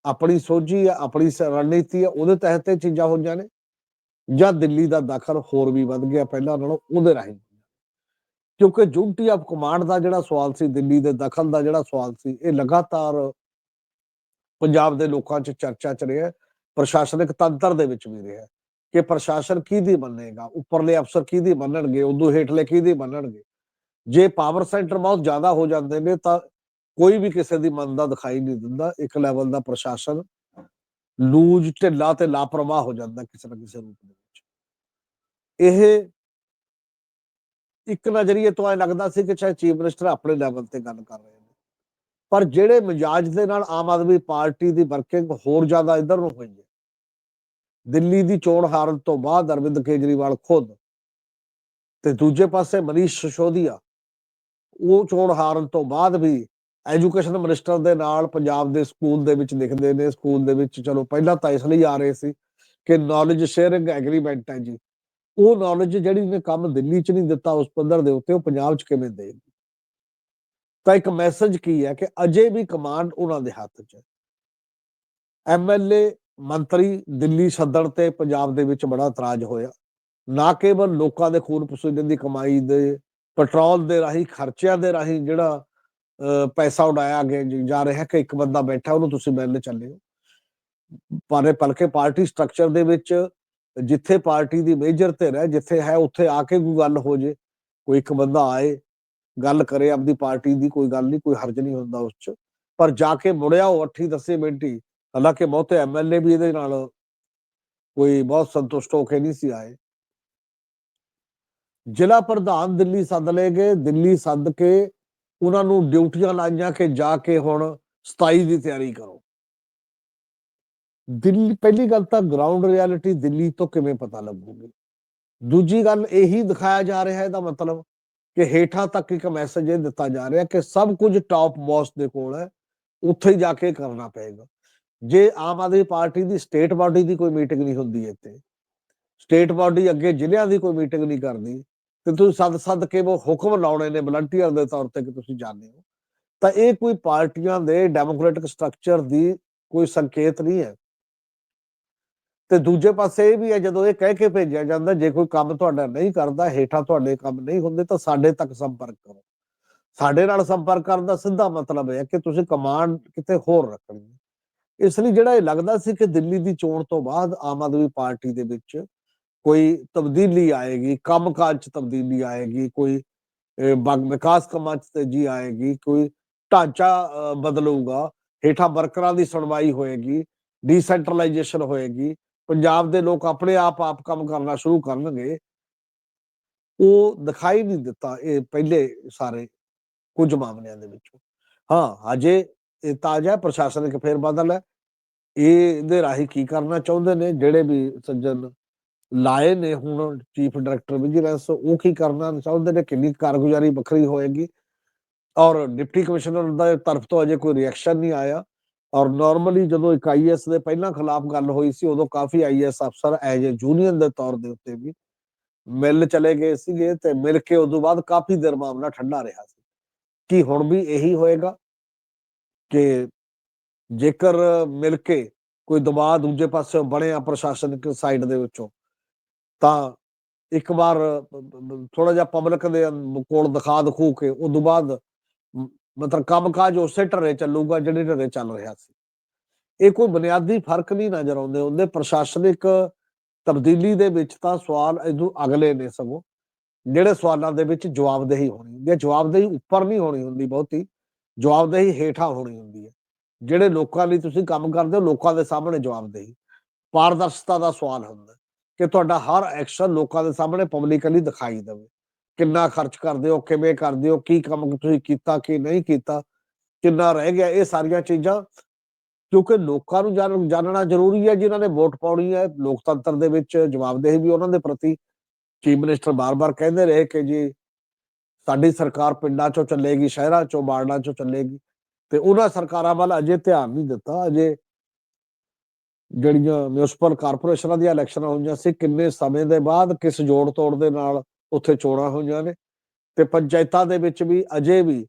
ਆਪਣੀ ਸੋਝੀ ਹੈ, ਆਪਣੀ ਰਣਨੀਤੀ ਹੈ, ਉਹਦੇ ਤਹਿਤ ਇਹ ਚੀਜ਼ਾਂ ਹੋਈਆਂ ਨੇ ਜਾਂ ਦਿੱਲੀ ਦਾ ਦਖਲ ਹੋਰ ਵੀ ਵੱਧ ਗਿਆ ਪਹਿਲਾਂ ਨਾਲੋਂ ਉਹਦੇ ਰਾਹੀਂ? ਕਿਉਂਕਿ ਜੁਨਟੀ ਆਫ ਕਮਾਂਡ ਦਾ ਜਿਹੜਾ ਸਵਾਲ ਸੀ, ਦਿੱਲੀ ਦੇ ਦਖਲ ਦਾ ਜਿਹੜਾ ਸਵਾਲ ਸੀ, ਇਹ ਲਗਾਤਾਰ ਪੰਜਾਬ ਦੇ ਲੋਕਾਂ 'ਚ ਚਰਚਾ 'ਚ ਰਿਹਾ ਪ੍ਰਸ਼ਾਸਨਿਕ ਤੰਤਰ ਦੇ ਵਿੱਚ ਵੀ ਰਿਹਾ ਕਿ ਪ੍ਰਸ਼ਾਸਨ ਕਿਹਦੀ ਮੰਨੇਗਾ, ਉੱਪਰਲੇ ਅਫਸਰ ਕਿਹਦੀ ਮੰਨਣਗੇ, ਉਦੋਂ ਹੇਠਲੇ ਕਿਹਦੀ ਮੰਨਣਗੇ। ਜੇ ਪਾਵਰ ਸੈਂਟਰ ਬਹੁਤ ਜ਼ਿਆਦਾ ਹੋ ਜਾਂਦੇ ਨੇ, ਤਾਂ ਕੋਈ ਵੀ ਕਿਸੇ ਦੀ ਮੰਨਦਾ ਦਿਖਾਈ ਨਹੀਂ ਦਿੰਦਾ। ਇੱਕ ਲੈਵਲ ਦਾ ਪ੍ਰਸ਼ਾਸਨ ਲੂਜ, ਢਿੱਲਾ ਤੇ ਲਾਪਰਵਾਹ ਹੋ ਜਾਂਦਾ ਕਿਸੇ ਨਾ ਕਿਸੇ ਰੂਪ ਦੇ ਵਿੱਚ। ਇਹ ਇੱਕ ਨਜ਼ਰੀਏ ਤੋਂ ਐ ਲੱਗਦਾ ਸੀ ਕਿ ਚਾਹੇ ਚੀਫ ਮਿਨਿਸਟਰ ਆਪਣੇ ਲੈਵਲ ਤੇ ਗੱਲ ਕਰ ਰਹੇ ਨੇ। ਪਰ ਜਿਹੜੇ ਮਜਾਜ ਦੇ ਨਾਲ ਆਮ ਆਦਮੀ ਪਾਰਟੀ ਦੀ ਵਰਕਿੰਗ ਹੋਰ ਜ਼ਿਆਦਾ ਇਧਰ ਨੂੰ ਹੋਈ ਹੈ। ਦਿੱਲੀ ਦੀ ਚੋਣ ਹਾਰਨ ਤੋਂ ਬਾਅਦ ਅਰਵਿੰਦ ਕੇਜਰੀਵਾਲ ਖੁਦ ਤੇ ਦੂਜੇ ਪਾਸੇ ਮਨੀਸ਼ ਸਸ਼ੋਦੀਆ, ਉਹ ਚੋਣ ਹਾਰਨ ਤੋਂ ਬਾਅਦ ਵੀ ਐਜੂਕੇਸ਼ਨ ਮਿਨਿਸਟਰ ਦੇ ਨਾਲ ਪੰਜਾਬ ਦੇ ਸਕੂਲ ਦੇ ਵਿੱਚ ਲਿਖਦੇ ਨੇ। ਸਕੂਲ ਦੇ ਵਿੱਚ ਚਲੋ ਪਹਿਲਾਂ ਤਾਂ ਇਸ ਲਈ ਆ ਰਹੇ ਸੀ ਕਿ ਨੌਲੇਜ ਸ਼ੇਅਰਿੰਗ ਐਗਰੀਮੈਂਟ ਹੈ ਜੀ। ਉਹ ਨੌਲੇਜ ਜਿਹੜੀ ਨੇ ਕੰਮ ਦਿੱਲੀ 'ਚ ਨਹੀਂ ਦਿੱਤਾ, ਉਸ ਪੱਧਰ ਦੇ ਉੱਤੇ ਉਹ ਪੰਜਾਬ 'ਚ ਕਿਵੇਂ ਦੇਗੀ ਤਾਂ ਇੱਕ ਮੈਸੇਜ ਕੀ ਹੈ ਕਿ ਅਜੇ ਵੀ ਕਮਾਂਡ ਉਹਨਾਂ ਦੇ ਹੱਥ 'ਚ ਹੈ। ਐਮਐਲਏ ਮੰਤਰੀ ਦਿੱਲੀ ਸੱਦਣ ਤੇ ਪੰਜਾਬ ਦੇ ਵਿੱਚ ਬੜਾ ਇਤਰਾਜ਼ ਹੋਇਆ। ਨਾ ਕੇਵਲ ਲੋਕਾਂ ਦੇ ਖੂਨ ਪਸੀਨੇ ਦੀ ਕਮਾਈ ਦੇ, ਪੈਟਰੋਲ ਦੇ ਰਾਹੀਂ, ਖਰਚਿਆਂ ਦੇ ਰਾਹੀਂ ਜਿਹੜਾ ਪੈਸਾ ਉਡਾਇਆ ਗਿਆ ਜਾ ਰਿਹਾ ਕਿ ਇੱਕ ਬੰਦਾ ਬੈਠਾ, ਉਹਨੂੰ ਤੁਸੀਂ ਮਿਲਣ ਚੱਲੇ ਹੋ। ਪਰ ਪਲਕੇ ਪਾਰਟੀ ਸਟਰਕਚਰ ਦੇ ਵਿੱਚ ਜਿੱਥੇ ਪਾਰਟੀ ਦੀ ਮੇਜਰ ਧਿਰ ਹੈ, ਜਿੱਥੇ ਹੈ, ਉੱਥੇ ਆ ਕੇ ਕੋਈ ਗੱਲ ਹੋ ਜੇ, ਕੋਈ ਇੱਕ ਬੰਦਾ ਆਏ, ਗੱਲ ਕਰੇ, ਆਪਦੀ ਪਾਰਟੀ ਦੀ ਕੋਈ ਗੱਲ ਨਹੀਂ, ਕੋਈ ਹਰਜ ਨਹੀਂ ਹੁੰਦਾ ਉਸ 'ਚ। ਪਰ ਜਾ ਕੇ ਮੁੜਿਆ ਉਹ 8 10 ਮਿੰਟ ਹੀ ਹਾਲਾਂਕਿ ਬਹੁਤੇ ਐਮਐਲਏ ਵੀ ਇਹਦੇ ਨਾਲ ਕੋਈ ਬਹੁਤ ਸੰਤੁਸ਼ਟ ਹੋ ਕੇ ਨਹੀਂ ਸੀ ਆਏ। ਜ਼ਿਲ੍ਹਾ ਪ੍ਰਧਾਨ ਦਿੱਲੀ ਸੱਦ ਲਏ ਗਏ, ਦਿੱਲੀ ਸੱਦ ਕੇ ਉਹਨਾਂ ਨੂੰ ਡਿਊਟੀਆਂ ਲਾਈਆਂ ਕਿ ਜਾ ਕੇ ਹੁਣ 27 ਦੀ ਤਿਆਰੀ ਕਰੋ। ਦਿੱਲੀ, ਪਹਿਲੀ ਗੱਲ ਤਾਂ ਗਰਾਊਂਡ ਰਿਐਲਿਟੀ ਦਿੱਲੀ ਤੋਂ ਕਿਵੇਂ ਪਤਾ ਲੱਗੂਗੀ? ਦੂਜੀ ਗੱਲ, ਇਹੀ ਦਿਖਾਇਆ ਜਾ ਰਿਹਾ ਹੈ ਇਹਦਾ ਮਤਲਬ ਕਿ ਹੇਠਾਂ ਤੱਕ ਇੱਕ ਮੈਸੇਜ ਇਹ ਦਿੱਤਾ ਜਾ ਰਿਹਾ ਕਿ ਸਭ ਕੁਝ ਟਾਪ ਬੌਸ ਦੇ ਕੋਲ ਹੈ, ਉੱਥੇ ਜਾ ਕੇ ਕਰਨਾ ਪਏਗਾ। ਜੇ ਆਮ ਆਦਮੀ ਪਾਰਟੀ ਦੀ ਸਟੇਟ ਬਾਡੀ ਦੀ ਕੋਈ ਮੀਟਿੰਗ ਨਹੀਂ ਹੁੰਦੀ ਇੱਥੇ ਸਟੇਟ ਬਾਡੀ ਅੱਗੇ ਜ਼ਿਲ੍ਹਿਆਂ ਦੀ ਕੋਈ ਮੀਟਿੰਗ ਨਹੀਂ ਕਰਦੀ ਤੇ ਤੁਸੀਂ ਸੱਦ ਸੱਦ ਕੇ ਉਹ ਹੁਕਮ ਲਾਉਣੇ ਨੇ ਵਲੰਟੀਅਰ ਦੇ ਤੌਰ ਤੇ ਕਿ ਤੁਸੀਂ ਜਾਣਦੇ ਹੋ, ਤਾਂ ਇਹ ਕੋਈ ਪਾਰਟੀਆਂ ਦੇ ਡੈਮੋਕ੍ਰੈਟਿਕ ਸਟਰਕਚਰ ਦੀ ਕੋਈ ਸੰਕੇਤ ਨਹੀਂ ਹੈ। ਤੇ ਦੂਜੇ ਪਾਸੇ ਇਹ ਵੀ ਹੈ, ਜਦੋਂ ਇਹ ਕਹਿ ਕੇ ਭੇਜਿਆ ਜਾਂਦਾ, ਜੇ ਕੋਈ ਕੰਮ ਤੁਹਾਡਾ ਨਹੀਂ ਕਰਦਾ, ਹੇਠਾਂ ਤੁਹਾਡੇ ਕੰਮ ਨਹੀਂ ਹੁੰਦੇ, ਤਾਂ ਸਾਡੇ ਤੱਕ ਸੰਪਰਕ ਕਰੋ। ਸਾਡੇ ਨਾਲ ਸੰਪਰਕ ਕਰਨ ਦਾ ਸਿੱਧਾ ਮਤਲਬ ਹੈ ਕਿ ਤੁਸੀਂ ਕਮਾਂਡ ਕਿਤੇ ਹੋਰ ਰੱਖਣੀ ਹੈ। ਇਸ ਲਈ ਜਿਹੜਾ ਇਹ ਲੱਗਦਾ ਸੀ ਕਿ ਦਿੱਲੀ ਦੀ ਚੋਣ ਤੋਂ ਬਾਅਦ ਆਮ ਆਦਮੀ ਪਾਰਟੀ ਦੇ ਵਿੱਚ ਕੋਈ ਤਬਦੀਲੀ ਆਏਗੀ, ਕੰਮਕਾਜ ਚ ਤਬਦੀਲੀ ਆਏਗੀ, ਕੋਈ ਵਿਕਾਸ ਕੰਮਾਂ ਚ ਤੇਜ਼ੀ ਆਏਗੀ, ਕੋਈ ਢਾਂਚਾ ਬਦਲੂਗਾ, ਹੇਠਾਂ ਵਰਕਰਾਂ ਦੀ ਸੁਣਵਾਈ ਹੋਏਗੀ, ਡੀਸੈਂਟਰਲਾਈਜੇਸ਼ਨ ਹੋਏਗੀ ਪੰਜਾਬ ਦੇ ਲੋਕ ਆਪਣੇ ਆਪ ਆਪ ਕੰਮ ਕਰਨਾ ਸ਼ੁਰੂ ਕਰਨਗੇ। ਉਹ ਦਿਖਾਈ ਨਹੀਂ ਦਿੱਤਾ ਇਹ ਪਹਿਲੇ ਸਾਰੇ ਕੁਝ ਮਾਮਲਿਆਂ ਦੇ ਵਿੱਚੋਂ। ਹਾਂ ਅਜੇ ਇਹ ਤਾਜ਼ਾ ਪ੍ਰਸ਼ਾਸਨਿਕ ਫੇਰ ਬਦਲ ਹੈ। ਇਹ ਇਹਦੇ ਰਾਹੀਂ ਕੀ ਕਰਨਾ ਚਾਹੁੰਦੇ ਨੇ? ਜਿਹੜੇ ਵੀ ਸੱਜਣ ਲਾਏ ਨੇ ਹੁਣ ਚੀਫ ਡਾਇਰੈਕਟਰ ਵਿਜੀਲੈਂਸ, ਉਹ ਕੀ ਕਰਨਾ ਚਾਹੁੰਦੇ ਨੇ? ਕਿੰਨੀ ਕਾਰਗੁਜ਼ਾਰੀ ਵੱਖਰੀ ਹੋਏਗੀ? ਔਰ ਡਿਪਟੀ ਕਮਿਸ਼ਨਰ ਦਾ ਤਰਫ ਤੋਂ ਅਜੇ ਕੋਈ ਰਿਐਕਸ਼ਨ ਨਹੀਂ ਆਇਆ। ਔਰ ਨਾਰਮਲੀ ਜਦੋਂ ਇੱਕ ਆਈਐਸ ਦੇ ਪਹਿਲਾਂ ਖਿਲਾਫ ਗੱਲ ਹੋਈ ਸੀ, ਉਦੋਂ ਕਾਫੀ ਆਈਐਸ ਅਫਸਰ ਐਜ ਏ ਯੂਨੀਅਨ ਦੇ ਤੌਰ ਦੇ ਉੱਤੇ ਵੀ ਮਿਲ ਚਲੇ ਗਏ ਸੀਗੇ ਤੇ ਮਿਲ ਕੇ ਉਦੋਂ ਬਾਅਦ ਕਾਫੀ ਦੇਰ ਮਾਮਲਾ ਠੰਡਾ ਰਿਹਾ ਸੀ। ਕੀ ਹੁਣ ਵੀ ਇਹੀ ਹੋਏਗਾ ਕਿ ਜੇਕਰ ਮਿਲ ਕੇ ਕੋਈ ਦਬਾਅ ਦੂਜੇ ਪਾਸੇ ਬਣਿਆ ਪ੍ਰਸ਼ਾਸਨਿਕ ਸਾਈਡ ਦੇ ਵਿੱਚੋਂ, ਤਾਂ ਇੱਕ ਵਾਰ ਥੋੜਾ ਜਿਹਾ ਪਬਲਿਕ ਦੇ ਕੋਲ ਦਿਖਾ ਦਿਖੂ ਕੇ ਉਸ ਤੋਂ ਬਾਅਦ ਮਤਲਬ ਕੰਮਕਾਜ ਉਸੇ ਢਰੇ ਚੱਲੂਗਾ ਜਿਹੜੇ ਢਰੇ ਚੱਲ ਰਿਹਾ ਸੀ। ਇਹ ਕੋਈ ਬੁਨਿਆਦੀ ਫ਼ਰਕ ਨਹੀਂ ਨਜ਼ਰ ਆਉਂਦੇ ਉਹਦੇ ਪ੍ਰਸ਼ਾਸਨਿਕ ਤਬਦੀਲੀ ਦੇ ਵਿੱਚ ਤਾਂ ਸਵਾਲ ਇਹਨੂੰ ਅਗਲੇ ਨੇ ਸਗੋਂ, ਜਿਹੜੇ ਸਵਾਲਾਂ ਦੇ ਵਿੱਚ ਜਵਾਬਦੇਹੀ ਹੋਣੀ ਹੁੰਦੀ ਹੈ। ਜਵਾਬਦੇਹੀ ਉੱਪਰ ਨਹੀਂ ਹੋਣੀ ਹੁੰਦੀ ਬਹੁਤੀ, ਜਵਾਬਦੇਹੀ ਹੇਠਾਂ ਹੋਣੀ ਹੁੰਦੀ ਹੈ। ਜਿਹੜੇ ਲੋਕਾਂ ਲਈ ਤੁਸੀਂ ਕੰਮ ਕਰਦੇ ਹੋ, ਲੋਕਾਂ ਦੇ ਸਾਹਮਣੇ ਜਵਾਬਦੇਹੀ। ਪਾਰਦਰਸ਼ਤਾ ਦਾ ਸਵਾਲ ਹੁੰਦਾ ਕਿ ਤੁਹਾਡਾ ਹਰ ਐਕਸ਼ਨ ਲੋਕਾਂ ਦੇ ਸਾਹਮਣੇ ਪਬਲਿਕਲੀ ਦਿਖਾਈ ਦੇਵੇ। ਕਿੰਨਾ ਖਰਚ ਕਰਦੇ ਹੋ, ਕਿਵੇਂ ਕਰਦੇ ਹੋ, ਕੀ ਕੰਮ ਤੁਸੀਂ ਕੀਤਾ, ਕੀ ਨਹੀਂ ਕੀਤਾ, ਕਿੰਨਾ ਰਹਿ ਗਿਆ, ਇਹ ਸਾਰੀਆਂ ਚੀਜ਼ਾਂ। ਕਿਉਂਕਿ ਲੋਕਾਂ ਨੂੰ ਜਾਣ- ਜਾਣਨਾ ਜ਼ਰੂਰੀ ਹੈ, ਜਿਨ੍ਹਾਂ ਨੇ ਵੋਟ ਪਾਉਣੀ ਹੈ, ਲੋਕਤੰਤਰ ਦੇ ਵਿੱਚ ਜਵਾਬਦੇਹੀ ਵੀ ਉਹਨਾਂ ਦੇ ਪ੍ਰਤੀ। ਚੀਫ ਮਿਨਿਸਟਰ ਬਾਰ-ਬਾਰ ਕਹਿੰਦੇ ਰਹੇ ਕਿ ਜੀ, ਸਾਡੀ ਸਰਕਾਰ ਪਿੰਡਾਂ ਚੋਂ ਚੱਲੇਗੀ, ਸ਼ਹਿਰਾਂ ਚੋਂ, ਵਾਰਡਾਂ ਚੋਂ ਚੱਲੇਗੀ। ਤੇ ਉਹਨਾਂ ਸਰਕਾਰਾਂ ਵੱਲ ਅਜੇ ਧਿਆਨ ਨਹੀਂ ਦਿੱਤਾ। ਅਜੇ ਜਿਹੜੀਆਂ ਮਿਊਨਿਸਪਲ ਕਾਰਪੋਰੇਸ਼ਨਾਂ ਦੀਆਂ ਇਲੈਕਸ਼ਨਾਂ ਹੋਈਆਂ ਸੀ, ਕਿੰਨੇ ਸਮੇਂ ਦੇ ਬਾਅਦ ਕਿਸ ਜੋੜ ਤੋੜ ਦੇ ਨਾਲ ਉੱਥੇ ਚੋਣਾਂ ਹੋਈਆਂ ਨੇ ਤੇ ਪੰਚਾਇਤਾਂ ਦੇ ਵਿੱਚ ਵੀ ਅਜੇ ਵੀ